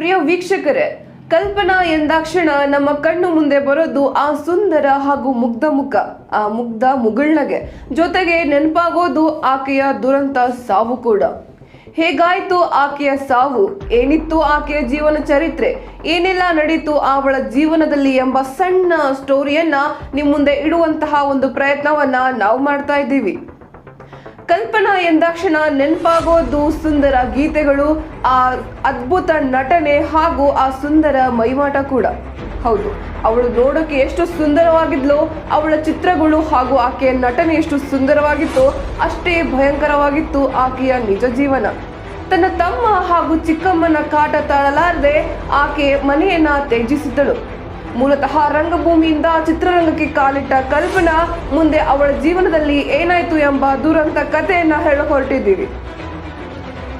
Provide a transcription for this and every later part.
ಪ್ರಿಯ ವೀಕ್ಷಕರೇ, ಕಲ್ಪನಾ ಎಂದಾಕ್ಷಣ ನಮ್ಮ ಕಣ್ಣು ಮುಂದೆ ಬರೋದು ಆ ಸುಂದರ ಹಾಗೂ ಮುಗ್ಧ ಮುಖ, ಆ ಮುಗ್ಧ ಮುಗುಳ್ನಗೆ. ಜೊತೆಗೆ ನೆನಪಾಗೋದು ಆಕೆಯ ದುರಂತ ಸಾವು ಕೂಡ. ಹೇಗಾಯ್ತು ಆಕೆಯ ಸಾವು? ಏನಿತ್ತು ಆಕೆಯ ಜೀವನ ಚರಿತ್ರೆ? ಏನೆಲ್ಲ ನಡೀತು ಅವಳ ಜೀವನದಲ್ಲಿ ಎಂಬ ಸಣ್ಣ ಸ್ಟೋರಿಯನ್ನ ನಿಮ್ಮ ಮುಂದೆ ಇಡುವಂತಹ ಒಂದು ಪ್ರಯತ್ನವನ್ನ ನಾವು ಮಾಡ್ತಾ ಇದ್ದೀವಿ. ಕಲ್ಪನಾ ಎಂದಾಕ್ಷಣ ನೆನಪಾಗೋದು ಸುಂದರ ಗೀತೆಗಳು, ಆ ಅದ್ಭುತ ನಟನೆ ಹಾಗೂ ಆ ಸುಂದರ ಮೈಮಾಟ ಕೂಡ. ಹೌದು, ಅವಳು ನೋಡೋಕೆ ಎಷ್ಟು ಸುಂದರವಾಗಿದ್ಲೋ, ಅವಳ ಚಿತ್ರಗಳು ಹಾಗೂ ಆಕೆಯ ನಟನೆ ಎಷ್ಟು ಸುಂದರವಾಗಿತ್ತೋ, ಅಷ್ಟೇ ಭಯಂಕರವಾಗಿತ್ತು ಆಕೆಯ ನಿಜ ಜೀವನ. ತನ್ನ ತಮ್ಮ ಹಾಗೂ ಚಿಕ್ಕಮ್ಮನ ಕಾಟ ತಾಳಲಾರದೆ ಆಕೆ ಮನೆಯನ್ನ ತ್ಯಜಿಸಿದ್ದಳು. ಮೂಲತಃ ರಂಗಭೂಮಿಯಿಂದ ಚಿತ್ರರಂಗಕ್ಕೆ ಕಾಲಿಟ್ಟ ಕಲ್ಪನಾ, ಮುಂದೆ ಅವಳ ಜೀವನದಲ್ಲಿ ಏನಾಯ್ತು ಎಂಬ ದುರಂತ ಕಥೆಯನ್ನ ಹೇಳ ಹೊರಟಿದ್ದೀವಿ.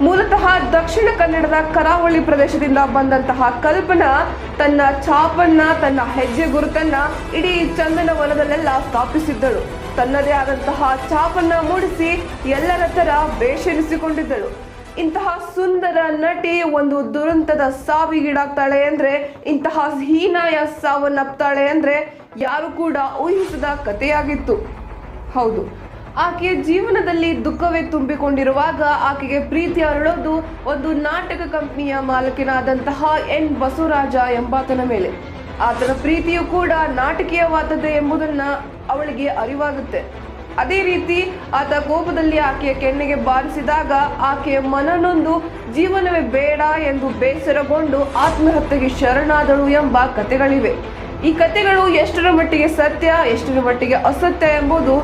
ಮೂಲತಃ ದಕ್ಷಿಣ ಕನ್ನಡದ ಕರಾವಳಿ ಪ್ರದೇಶದಿಂದ ಬಂದಂತಹ ಕಲ್ಪನಾ ತನ್ನ ಛಾಪನ್ನ, ತನ್ನ ಹೆಜ್ಜೆ ಗುರುತನ್ನ ಇಡೀ ಚಂದನವನದಲ್ಲೆಲ್ಲ ಸ್ಥಾಪಿಸಿದ್ದಳು. ತನ್ನದೇ ಆದಂತಹ ಛಾಪನ್ನ ಮೂಡಿಸಿ ಎಲ್ಲರ ತರ ಬೇಷರಿಸಿಕೊಂಡಿದ್ದಳು ಇಂತಹ ಸುಂದರ ನಟಿ ಒಂದು ದುರಂತದ ಸಾವಿಗೀಡಾಗ್ತಾಳೆ ಅಂದ್ರೆ, ಇಂತಹ ಹೀನಾಯ ಸಾವನ್ನಪ್ತಾಳೆ ಅಂದ್ರೆ ಯಾರು ಕೂಡ ಊಹಿಸದ ಕಥೆಯಾಗಿತ್ತು. ಹೌದು, ಆಕೆಯ ಜೀವನದಲ್ಲಿ ದುಃಖವೇ ತುಂಬಿಕೊಂಡಿರುವಾಗ ಆಕೆಗೆ ಪ್ರೀತಿ ಅರಳೋದು ಒಂದು ನಾಟಕ ಕಂಪನಿಯ ಮಾಲಕಿನಾದಂತಹ ಎನ್. ಬಸವರಾಜ ಎಂಬಾತನ ಮೇಲೆ. ಆತನ ಪ್ರೀತಿಯು ಕೂಡ ನಾಟಕೀಯವಾದದ್ದೇ ಎಂಬುದನ್ನ ಅವಳಿಗೆ ಅರಿವಾಗುತ್ತೆ. ಅದೇ ರೀತಿ ಆತ ಕೋಪದಲ್ಲಿ ಆಕೆಯ ಕೆನ್ನೆಗೆ ಬಾರಿಸಿದಾಗ ಆಕೆಯ ಮನನೊಂದು ಜೀವನವೇ ಬೇಡ ಎಂದು ಬೇಸರಗೊಂಡು ಆತ್ಮಹತ್ಯೆಗೆ ಶರಣಾದಳು ಎಂಬ ಕಥೆಗಳಿವೆ ಈ ಕಥೆಗಳು ಎಷ್ಟರ ಮಟ್ಟಿಗೆ ಸತ್ಯ, ಎಷ್ಟರ ಮಟ್ಟಿಗೆ ಅಸತ್ಯ ಎಂಬುದು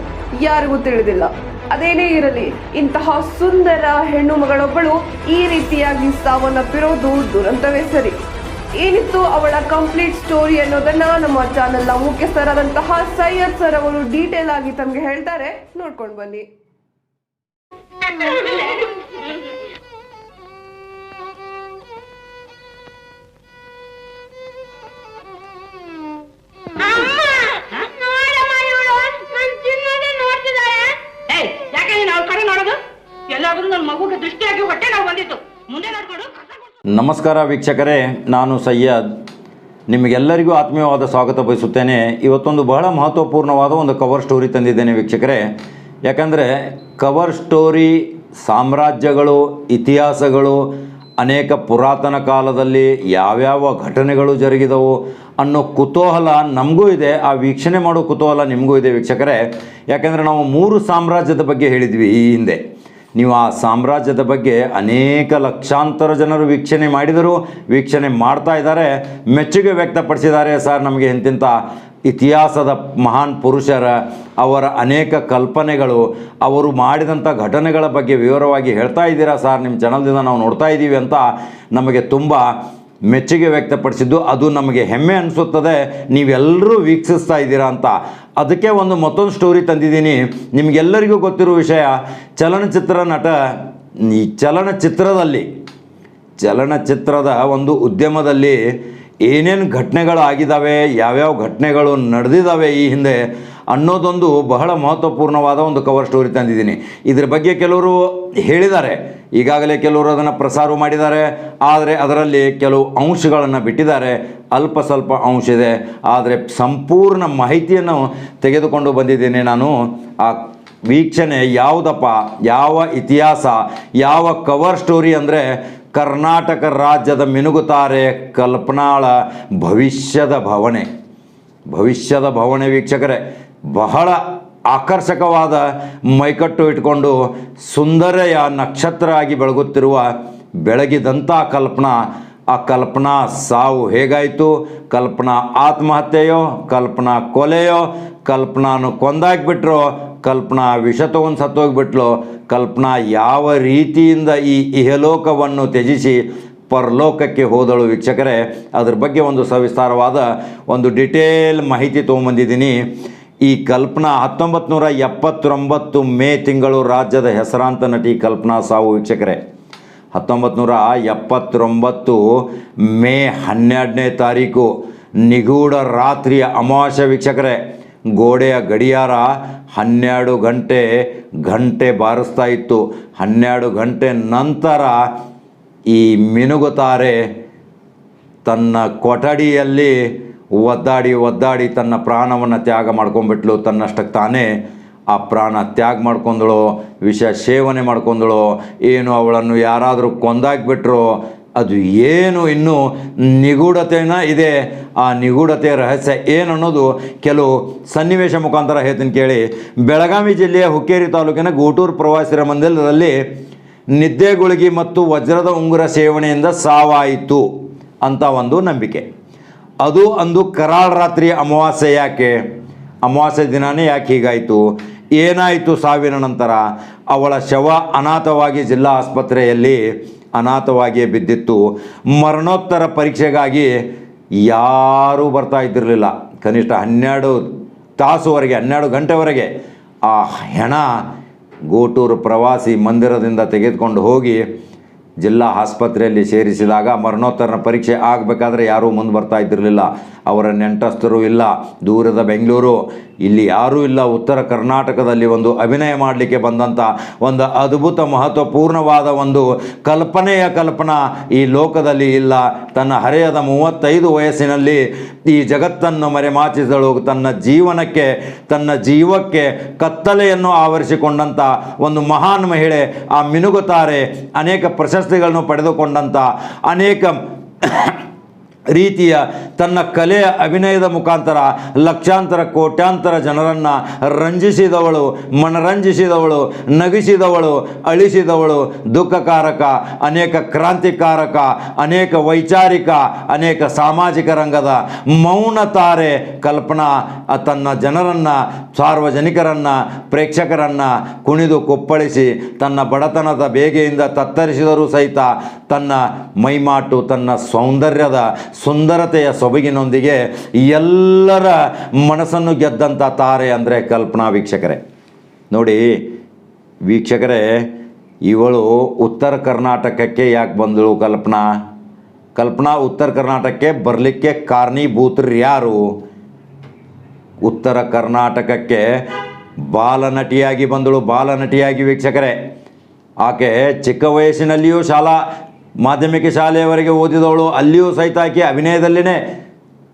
ಯಾರಿಗೂ ತಿಳಿದಿಲ್ಲ. ಅದೇನೇ ಇರಲಿ, ಇಂತಹ ಸುಂದರ ಹೆಣ್ಣು ಮಗಳೊಬ್ಬಳು ಈ ರೀತಿಯಾಗಿ ಸಾವನ್ನಪ್ಪಿರೋದು ದುರಂತವೇ ಸರಿ. ಏನಿತ್ತು ಅವಳ ಕಂಪ್ಲೀಟ್ ಸ್ಟೋರಿ ಅನ್ನೋದನ್ನ ನಮ್ಮ ಚಾನೆಲ್ನ ಮುಖ್ಯಸ್ಥರಾದಂತಹ ಸೈಯದ್ ಸರ್ ಅವರು ಡೀಟೇಲ್ ಆಗಿ ತಮಗೆ ಹೇಳ್ತಾರೆ. ನೋಡ್ಕೊಂಡು ಬನ್ನಿ. ಯಾಕೆ ಕಡೆ ನೋಡೋದು? ಎಲ್ಲಾದ್ರೂ ನನ್ನ ಮಗುಗೆ ದೃಷ್ಟಿಯಾಗಿ ಹೊಟ್ಟೆ ನಾವು ಬಂದಿತ್ತು. ಮುಂದೆ ನೋಡ್ಕೊಂಡು. ನಮಸ್ಕಾರ ವೀಕ್ಷಕರೇ, ನಾನು ಸಯ್ಯದ್ ನಿಮಗೆಲ್ಲರಿಗೂ ಆತ್ಮೀಯವಾದ ಸ್ವಾಗತ ಬಯಸುತ್ತೇನೆ. ಇವತ್ತೊಂದು ಬಹಳ ಮಹತ್ವಪೂರ್ಣವಾದ ಒಂದು ಕವರ್ ಸ್ಟೋರಿ ತಂದಿದ್ದೇನೆ ವೀಕ್ಷಕರೇ. ಯಾಕಂದರೆ ಕವರ್ ಸ್ಟೋರಿ ಸಾಮ್ರಾಜ್ಯಗಳು, ಇತಿಹಾಸಗಳು, ಅನೇಕ ಪುರಾತನ ಕಾಲದಲ್ಲಿ ಯಾವ್ಯಾವ ಘಟನೆಗಳು ಜರುಗಿದವು ಅನ್ನೋ ಕುತೂಹಲ ನಮಗೂ ಇದೆ. ಆ ವೀಕ್ಷಣೆ ಮಾಡೋ ಕುತೂಹಲ ನಿಮಗೂ ಇದೆ ವೀಕ್ಷಕರೇ. ಯಾಕಂದರೆ ನಾವು ಮೂರು ಸಾಮ್ರಾಜ್ಯದ ಬಗ್ಗೆ ಹೇಳಿದ್ವಿ ಈ ಹಿಂದೆ. ನೀವು ಆ ಸಾಮ್ರಾಜ್ಯದ ಬಗ್ಗೆ ಅನೇಕ ಲಕ್ಷಾಂತರ ಜನರು ವೀಕ್ಷಣೆ ಮಾಡಿದರು, ವೀಕ್ಷಣೆ ಮಾಡ್ತಾ ಇದ್ದಾರೆ, ಮೆಚ್ಚುಗೆ ವ್ಯಕ್ತಪಡಿಸಿದ್ದಾರೆ ಸರ್ ನಮಗೆ ಇಂತಿಂಥ ಇತಿಹಾಸದ ಮಹಾನ್ ಪುರುಷರ, ಅವರ ಅನೇಕ ಕಲ್ಪನೆಗಳು, ಅವರು ಮಾಡಿದಂಥ ಘಟನೆಗಳ ಬಗ್ಗೆ ವಿವರವಾಗಿ ಹೇಳ್ತಾ ಇದ್ದೀರಾ ಸರ್? ನಿಮ್ಮ ಚಾನಲ್ದಿಂದ ನಾವು ನೋಡ್ತಾ ಇದ್ದೀವಿ ಅಂತ ನಮಗೆ ತುಂಬ ಮೆಚ್ಚುಗೆ ವ್ಯಕ್ತಪಡಿಸಿದ್ದು, ಅದು ನಮಗೆ ಹೆಮ್ಮೆ ಅನಿಸುತ್ತದೆ. ನೀವೆಲ್ಲರೂ ವೀಕ್ಷಿಸ್ತಾ ಇದ್ದೀರಾ ಅಂತ. ಅದಕ್ಕೆ ಒಂದು ಮತ್ತೊಂದು ಸ್ಟೋರಿ ತಂದಿದ್ದೀನಿ. ನಿಮಗೆಲ್ಲರಿಗೂ ಗೊತ್ತಿರೋ ವಿಷಯ, ಚಲನಚಿತ್ರ ನಟ, ಈ ಚಲನಚಿತ್ರದಲ್ಲಿ, ಚಲನಚಿತ್ರದ ಒಂದು ಉದ್ಯಮದಲ್ಲಿ ಏನೇನು ಘಟನೆಗಳು ಆಗಿದ್ದಾವೆ ಯಾವ್ಯಾವ ಘಟನೆಗಳು ನಡೆದಿದ್ದಾವೆ ಈ ಹಿಂದೆ ಅನ್ನೋದೊಂದು ಬಹಳ ಮಹತ್ವಪೂರ್ಣವಾದ ಒಂದು ಕವರ್ ಸ್ಟೋರಿ ತಂದಿದ್ದೀನಿ. ಇದ್ರ ಬಗ್ಗೆ ಕೆಲವರು ಹೇಳಿದ್ದಾರೆ. ಈಗಾಗಲೇ ಕೆಲವರು ಅದನ್ನು ಪ್ರಸಾರ ಮಾಡಿದ್ದಾರೆ. ಆದರೆ ಅದರಲ್ಲಿ ಕೆಲವು ಅಂಶಗಳನ್ನು ಬಿಟ್ಟಿದ್ದಾರೆ. ಅಲ್ಪ ಸ್ವಲ್ಪ ಅಂಶ ಇದೆ. ಆದರೆ ಸಂಪೂರ್ಣ ಮಾಹಿತಿಯನ್ನು ತೆಗೆದುಕೊಂಡು ಬಂದಿದ್ದೇನೆ ನಾನು. ಆ ವೀಕ್ಷಣೆ ಯಾವುದಪ್ಪ? ಯಾವ ಇತಿಹಾಸ? ಯಾವ ಕವರ್ ಸ್ಟೋರಿ ಅಂದರೆ ಕರ್ನಾಟಕ ರಾಜ್ಯದ ಮಿನುಗುತಾರೆ ಕಲ್ಪನಾಳ ಭವಿಷ್ಯದ ಭವನೆ. ಭವಿಷ್ಯದ ಭವನೆ ವೀಕ್ಷಕರೇ. ಬಹಳ ಆಕರ್ಷಕವಾದ ಮೈಕಟ್ಟು ಇಟ್ಕೊಂಡು ಸುಂದರೆಯ ನಕ್ಷತ್ರ ಆಗಿ ಬೆಳಗುತ್ತಿರುವ ಬೆಳಗಿದಂಥ ಕಲ್ಪನಾ, ಆ ಕಲ್ಪನಾ ಸಾವು ಹೇಗಾಯಿತು? ಕಲ್ಪನಾ ಆತ್ಮಹತ್ಯೆಯೋ? ಕಲ್ಪನಾ ಕೊಲೆಯೋ? ಕಲ್ಪನಾನು ಕೊಂದಾಕ್ಬಿಟ್ರೋ? ಕಲ್ಪನಾ ವಿಷ ತಗೊಂಡು ಸತ್ತೋಗ್ಬಿಟ್ಲೋ? ಕಲ್ಪನಾ ಯಾವ ರೀತಿಯಿಂದ ಈ ಇಹಲೋಕವನ್ನು ತ್ಯಜಿಸಿ ಪರಲೋಕಕ್ಕೆ ಹೋದಳು ವೀಕ್ಷಕರೇ? ಅದ್ರ ಬಗ್ಗೆ ಒಂದು ಸವಿಸ್ತಾರವಾದ ಒಂದು ಡಿಟೇಲ್ ಮಾಹಿತಿ ತೊಗೊಂಬಂದಿದ್ದೀನಿ. ಈ ಕಲ್ಪನಾ ಹತ್ತೊಂಬತ್ತು ನೂರ ಎಪ್ಪತ್ತೊಂಬತ್ತು ಮೇ ತಿಂಗಳು ರಾಜ್ಯದ ಹೆಸರಾಂತ ನಟಿ ಕಲ್ಪನಾ ಸಾವು ವೀಕ್ಷಕರೇ. ಹತ್ತೊಂಬತ್ತು ನೂರ ಎಪ್ಪತ್ತೊಂಬತ್ತು ಮೇ ಹನ್ನೆರಡನೇ ತಾರೀಕು ನಿಗೂಢ ರಾತ್ರಿಯ ಅಮಾವಾಸ್ಯ ವೀಕ್ಷಕರೇ. ಗೋಡೆಯ ಗಡಿಯಾರ ಹನ್ನೆರಡು ಗಂಟೆ ಗಂಟೆ ಬಾರಿಸ್ತಾ ಇತ್ತು. ಹನ್ನೆರಡು ಗಂಟೆ ನಂತರ ಈ ಮಿನುಗುತಾರೆ ತನ್ನ ಕೊಠಡಿಯಲ್ಲಿ ಒದ್ದಾಡಿ ಒದ್ದಾಡಿ ತನ್ನ ಪ್ರಾಣವನ್ನು ತ್ಯಾಗ ಮಾಡ್ಕೊಂಡ್ಬಿಟ್ಲು. ತನ್ನಷ್ಟಕ್ಕೆ ತಾನೇ ಆ ಪ್ರಾಣ ತ್ಯಾಗ ಮಾಡ್ಕೊಂಡಳು, ವಿಷ ಸೇವನೆ ಮಾಡ್ಕೊಂಡಳು. ಏನು ಅವಳನ್ನು ಯಾರಾದರೂ ಕೊಂದಾಕ್ಬಿಟ್ರು, ಅದು ಏನು ಇನ್ನೂ ನಿಗೂಢತೆನ ಇದೆ. ಆ ನಿಗೂಢತೆಯ ರಹಸ್ಯ ಏನು ಅನ್ನೋದು ಕೆಲವು ಸನ್ನಿವೇಶ ಮುಖಾಂತರ ಹೇಳ್ತೀನಿ ಕೇಳಿ. ಬೆಳಗಾವಿ ಜಿಲ್ಲೆಯ ಹುಕ್ಕೇರಿ ತಾಲೂಕಿನ ಗೂಟೂರು ಪ್ರವಾಸಿರ ಮಂದಿರದಲ್ಲಿ ನಿದ್ದೆ ಗುಳಿಗೆ ಮತ್ತು ವಜ್ರದ ಉಂಗುರ ಸೇವನೆಯಿಂದ ಸಾವಾಯಿತು ಅಂತ ಒಂದು ನಂಬಿಕೆ. ಅದು ಅಂದು ಕರಾಳ ರಾತ್ರಿ ಅಮಾವಾಸ್ಯೆ ಯಾಕೆ? ಅಮಾವಾಸ್ಯೆ ದಿನಾನೇ ಯಾಕೆ ಹೀಗಾಯಿತು? ಏನಾಯಿತು ಸಾವಿನ ನಂತರ? ಅವಳ ಶವ ಅನಾಥವಾಗಿ ಜಿಲ್ಲಾ ಆಸ್ಪತ್ರೆಯಲ್ಲಿ ಅನಾಥವಾಗಿಯೇ ಬಿದ್ದಿತ್ತು. ಮರಣೋತ್ತರ ಪರೀಕ್ಷೆಗಾಗಿ ಯಾರೂ ಬರ್ತಾ ಇದ್ದಿರಲಿಲ್ಲ. ಕನಿಷ್ಠ ಹನ್ನೆರಡು ತಾಸುವರೆಗೆ, ಹನ್ನೆರಡು ಗಂಟೆವರೆಗೆ ಆ ಹೆಣ ಗೋಟೂರು ಪ್ರವಾಸಿ ಮಂದಿರದಿಂದ ತೆಗೆದುಕೊಂಡು ಹೋಗಿ ಜಿಲ್ಲಾ ಆಸ್ಪತ್ರೆಯಲ್ಲಿ ಸೇರಿಸಿದಾಗ ಮರಣೋತ್ತರ ಪರೀಕ್ಷೆ ಆಗಬೇಕಾದ್ರೆ ಯಾರೂ ಮುಂದೆ ಬರ್ತಾ ಇದ್ದಿರಲಿಲ್ಲ. ಅವರ ನೆಂಟಸ್ಥರು ಇಲ್ಲ. ದೂರದ ಬೆಂಗಳೂರು. ಇಲ್ಲಿ ಯಾರೂ ಇಲ್ಲ. ಉತ್ತರ ಕರ್ನಾಟಕದಲ್ಲಿ ಒಂದು ಅಭಿನಯ ಮಾಡಲಿಕ್ಕೆ ಬಂದಂಥ ಒಂದು ಅದ್ಭುತ ಮಹತ್ವಪೂರ್ಣವಾದ ಒಂದು ಕಲ್ಪನೆಯ ಕಲ್ಪನಾ ಈ ಲೋಕದಲ್ಲಿ ಇಲ್ಲ. ತನ್ನ ಹರೆಯದ ಮೂವತ್ತೈದು ವಯಸ್ಸಿನಲ್ಲಿ ಈ ಜಗತ್ತನ್ನು ಮರೆಮಾಚಿಸಲು ತನ್ನ ಜೀವನಕ್ಕೆ, ತನ್ನ ಜೀವಕ್ಕೆ ಕತ್ತಲೆಯನ್ನು ಆವರಿಸಿಕೊಂಡಂಥ ಒಂದು ಮಹಾನ್ ಮಹಿಳೆ ಆ ಮಿನುಗುತ್ತಾರೆ ಅನೇಕ ಪ್ರಶಸ್ತಿಗಳನ್ನು ಪಡೆದುಕೊಂಡಂಥ ಅನೇಕ ರೀತಿಯ ತನ್ನ ಕಲೆಯ ಅಭಿನಯದ ಮುಖಾಂತರ ಲಕ್ಷಾಂತರ, ಕೋಟ್ಯಾಂತರ ಜನರನ್ನು ರಂಜಿಸಿದವಳು, ಮನರಂಜಿಸಿದವಳು, ನಗಿಸಿದವಳು, ಅಳಿಸಿದವಳು, ದುಃಖಕಾರಕ, ಅನೇಕ ಕ್ರಾಂತಿಕಾರಕ, ಅನೇಕ ವೈಚಾರಿಕ, ಅನೇಕ ಸಾಮಾಜಿಕ ರಂಗದ ಮೌನ ತಾರೆ ಕಲ್ಪನಾ ತನ್ನ ಜನರನ್ನು, ಸಾರ್ವಜನಿಕರನ್ನು, ಪ್ರೇಕ್ಷಕರನ್ನು ಕುಣಿದು ಕುಪ್ಪಳಿಸಿ ತನ್ನ ಬಡತನದ ಬೇಗೆಯಿಂದ ತತ್ತರಿಸಿದರೂ ಸಹಿತ ತನ್ನ ಮೈಮಾಟು, ತನ್ನ ಸೌಂದರ್ಯದ ಸುಂದರತೆಯ ಸೊಬಗಿನೊಂದಿಗೆ ಎಲ್ಲರ ಮನಸ್ಸನ್ನು ಗೆದ್ದಂಥ ತಾರೆ ಅಂದರೆ ಕಲ್ಪನಾ ವೀಕ್ಷಕರೇ. ನೋಡಿ, ವೀಕ್ಷಕರೇ, ಇವಳು ಉತ್ತರ ಕರ್ನಾಟಕಕ್ಕೆ ಯಾಕೆ ಬಂದಳು ಕಲ್ಪನಾ? ಕಲ್ಪನಾ ಉತ್ತರ ಕರ್ನಾಟಕಕ್ಕೆ ಬರಲಿಕ್ಕೆ ಕಾರಣೀಭೂತರು ಯಾರು? ಉತ್ತರ ಕರ್ನಾಟಕಕ್ಕೆ ಬಾಲನಟಿಯಾಗಿ ಬಂದಳು, ಬಾಲನಟಿಯಾಗಿ ವೀಕ್ಷಕರೇ. ಆಕೆ ಚಿಕ್ಕ ವಯಸ್ಸಿನಲ್ಲಿಯೂ ಶಾಲಾ ಮಾಧ್ಯಮಿಕ ಶಾಲೆಯವರೆಗೆ ಓದಿದವಳು ಅಲ್ಲಿಯೂ ಸಹಿತ ಆಕೆ ಅಭಿನಯದಲ್ಲಿನೇ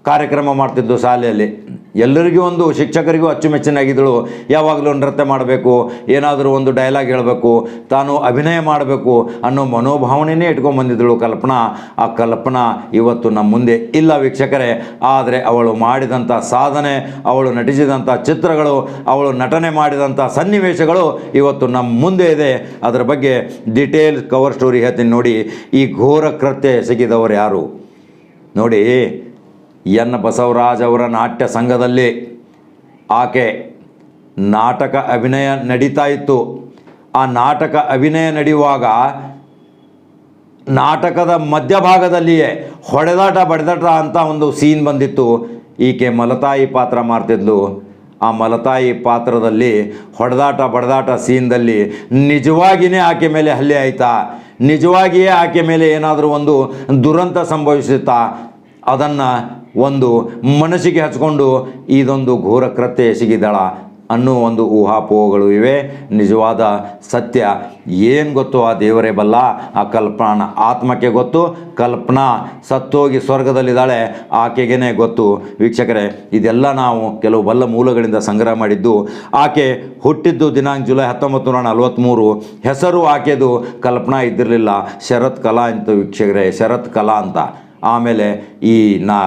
ಕಾರ್ಯಕ್ರಮ ಮಾಡ್ತಿದ್ದು ಶಾಲೆಯಲ್ಲಿ. ಎಲ್ಲರಿಗೂ ಒಂದು ಶಿಕ್ಷಕರಿಗೂ ಅಚ್ಚುಮೆಚ್ಚಿನಾಗಿದ್ದಳು. ಯಾವಾಗಲೂ ನೃತ್ಯ ಮಾಡಬೇಕು, ಏನಾದರೂ ಒಂದು ಡೈಲಾಗ್ ಹೇಳಬೇಕು, ತಾನು ಅಭಿನಯ ಮಾಡಬೇಕು ಅನ್ನೋ ಮನೋಭಾವನೆಯೇ ಇಟ್ಕೊಂಡು ಬಂದಿದ್ದಳು ಕಲ್ಪನಾ. ಆ ಕಲ್ಪನಾ ಇವತ್ತು ನಮ್ಮ ಮುಂದೆ ಇಲ್ಲ ವೀಕ್ಷಕರೇ. ಆದರೆ ಅವಳು ಮಾಡಿದಂಥ ಸಾಧನೆ, ಅವಳು ನಟಿಸಿದಂಥ ಚಿತ್ರಗಳು, ಅವಳು ನಟನೆ ಮಾಡಿದಂಥ ಸನ್ನಿವೇಶಗಳು ಇವತ್ತು ನಮ್ಮ ಮುಂದೆ ಇದೆ. ಅದರ ಬಗ್ಗೆ ಡಿಟೇಲ್ ಕವರ್ ಸ್ಟೋರಿ ಹೇಳ್ತೀನಿ ನೋಡಿ. ಈ ಘೋರ ಕೃತ್ಯ ಎಸಗಿದವರು ಯಾರು? ನೋಡಿ ಎನ್ ಬಸವರಾಜ್ ಅವರ ನಾಟ್ಯ ಸಂಘದಲ್ಲಿ ಆಕೆ ನಾಟಕ ಅಭಿನಯ ನಡೀತಾ ಇತ್ತು. ಆ ನಾಟಕ ಅಭಿನಯ ನಡೆಯುವಾಗ ನಾಟಕದ ಮಧ್ಯಭಾಗದಲ್ಲಿಯೇ ಹೊಡೆದಾಟ ಬಡಿದಾಟ ಅಂತ ಒಂದು ಸೀನ್ ಬಂದಿತ್ತು. ಈಕೆ ಮಲತಾಯಿ ಪಾತ್ರ ಮಾಡ್ತಿದ್ಲು. ಆ ಮಲತಾಯಿ ಪಾತ್ರದಲ್ಲಿ ಹೊಡೆದಾಟ ಬಡದಾಟ ಸೀನ್ದಲ್ಲಿ ನಿಜವಾಗಿಯೇ ಆಕೆ ಮೇಲೆ ಹಲ್ಲೆ ಆಯ್ತಾ? ನಿಜವಾಗಿಯೇ ಆಕೆ ಮೇಲೆ ಏನಾದರೂ ಒಂದು ದುರಂತ ಸಂಭವಿಸುತ್ತಾ? ಅದನ್ನು ಒಂದು ಮನಸ್ಸಿಗೆ ಹಚ್ಕೊಂಡು ಇದೊಂದು ಘೋರ ಕೃತ್ಯ ಎಸಗಿದಳ ಅನ್ನೋ ಒಂದು ಊಹಾಪೋಹಗಳು ಇವೆ. ನಿಜವಾದ ಸತ್ಯ. ಏನು ಗೊತ್ತು ಆ ದೇವರೇ ಬಲ್ಲ? ಆ ಕಲ್ಪನಾ ಆತ್ಮಕ್ಕೆ ಗೊತ್ತು. ಕಲ್ಪನಾ ಸತ್ತೋಗಿ ಸ್ವರ್ಗದಲ್ಲಿದ್ದಾಳೆ. ಆಕೆಗೇನೆ ಗೊತ್ತು. ವೀಕ್ಷಕರೇ, ಇದೆಲ್ಲ ನಾವು ಕೆಲವು ಬಲ್ಲ ಮೂಲಗಳಿಂದ ಸಂಗ್ರಹ ಮಾಡಿದ್ದು. ಆಕೆ ಹುಟ್ಟಿದ್ದು ದಿನಾಂಕ ಜುಲೈ ಹತ್ತೊಂಬತ್ತು ನೂರ ನಲವತ್ತ್ಮೂರು ಹೆಸರು ಆಕೆದು ಕಲ್ಪನಾ ಇದ್ದಿರಲಿಲ್ಲ. ಶರತ್ ಕಲಾ ಅಂತ ವೀಕ್ಷಕರೇ ಶರತ್ ಕಲಾ ಅಂತ. ಆಮೇಲೆ ಈ ನಾ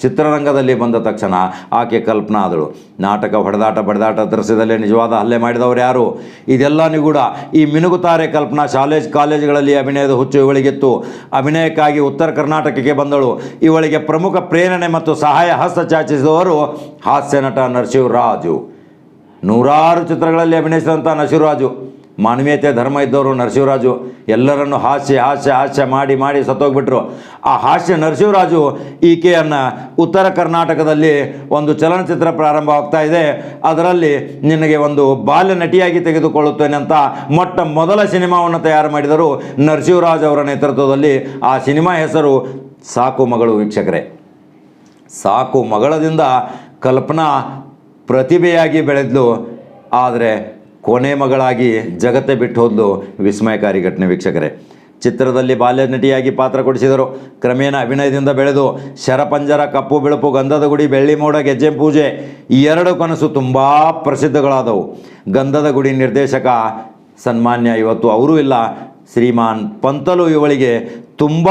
ಚಿತ್ರರಂಗದಲ್ಲಿ ಬಂದ ತಕ್ಷಣ ಆಕೆ ಕಲ್ಪನಾ ಆದಳು. ನಾಟಕ, ಹೊಡೆದಾಟ, ಬಡದಾಟ ದೃಶ್ಯದಲ್ಲೇ ನಿಜವಾದ ಹಲ್ಲೆ ಮಾಡಿದವರು ಯಾರು? ಇದೆಲ್ಲ ನಿಗೂಢ ಈ ಮಿನುಗುತ್ತಾರೆ ಕಲ್ಪನಾ ಶಾಲೇಜ್ ಕಾಲೇಜುಗಳಲ್ಲಿ ಅಭಿನಯದ ಹುಚ್ಚು ಇವಳಿಗಿತ್ತು. ಅಭಿನಯಕ್ಕಾಗಿ ಉತ್ತರ ಕರ್ನಾಟಕಕ್ಕೆ ಬಂದಳು. ಇವಳಿಗೆ ಪ್ರಮುಖ ಪ್ರೇರಣೆ ಮತ್ತು ಸಹಾಯ ಹಸ್ತ ಚಾಚಿಸಿದವರು ಹಾಸ್ಯ ನಟ ನರಸಿಂಹರಾಜು. ನೂರಾರು ಚಿತ್ರಗಳಲ್ಲಿ ಅಭಿನಯಿಸಿದಂಥ ನರಸಿಂಹರಾಜು. ಮಾನವೀಯತೆ, ಧರ್ಮ ಇದ್ದವರು ನರಸಿಂಹರಾಜು ಎಲ್ಲರನ್ನು ಹಾಸ್ಯ ಹಾಸ್ಯ ಹಾಸ್ಯ ಮಾಡಿ ಮಾಡಿ ಸತ್ತೋಗ್ಬಿಟ್ರು. ಆ ಹಾಸ್ಯ ನರಸಿಂಹರಾಜು ಈಕೆಯನ್ನು ಉತ್ತರ ಕರ್ನಾಟಕದಲ್ಲಿ ಒಂದು ಚಲನಚಿತ್ರ ಪ್ರಾರಂಭವಾಗ್ತಾ ಇದೆ. ಅದರಲ್ಲಿ ನಿನಗೆ ಒಂದು ಬಾಲ್ಯ ನಟಿಯಾಗಿ ತೆಗೆದುಕೊಳ್ಳುತ್ತೇನೆ ಅಂತ ಮೊಟ್ಟ ಮೊದಲ ಸಿನಿಮಾವನ್ನು ತಯಾರು ಮಾಡಿದರು ನರಸಿಂಹರಾಜ್ ಅವರ ನೇತೃತ್ವದಲ್ಲಿ. ಆ ಸಿನಿಮಾ ಹೆಸರು ಸಾಕು ಮಗಳು ವೀಕ್ಷಕರೇ. ಸಾಕು ಮಗಳದಿಂದ ಕಲ್ಪನಾ ಪ್ರತಿಭೆಯಾಗಿ ಬೆಳೆದ್ಲು. ಆದರೆ ಕೊನೆ ಮಗಳಾಗಿ ಜಗತ್ತೇ ಬಿಟ್ಟು ಹೋದ್ಲು ವಿಸ್ಮಯಕಾರಿ ಘಟನೆ ವೀಕ್ಷಕರೇ. ಚಿತ್ರದಲ್ಲಿ ಬಾಲ್ಯ ನಟಿಯಾಗಿ ಪಾತ್ರ ಕೊಡಿಸಿದರು. ಕ್ರಮೇಣ ಅಭಿನಯದಿಂದ ಬೆಳೆದು ಶರಪಂಜರ, ಕಪ್ಪು ಬಿಳುಪು, ಗಂಧದ ಗುಡಿ, ಬೆಳ್ಳಿ ಮೋಡ, ಗೆಜ್ಜೆ ಪೂಜೆ ಈ ಎರಡು ಕನಸು ತುಂಬ ಪ್ರಸಿದ್ಧಗಳಾದವು. ಗಂಧದ ಗುಡಿ ನಿರ್ದೇಶಕ ಸನ್ಮಾನ್ಯ ಇವತ್ತು ಅವರೂ ಇಲ್ಲ. ಶ್ರೀಮಾನ್ ಪಂತಲು ಇವಳಿಗೆ ತುಂಬ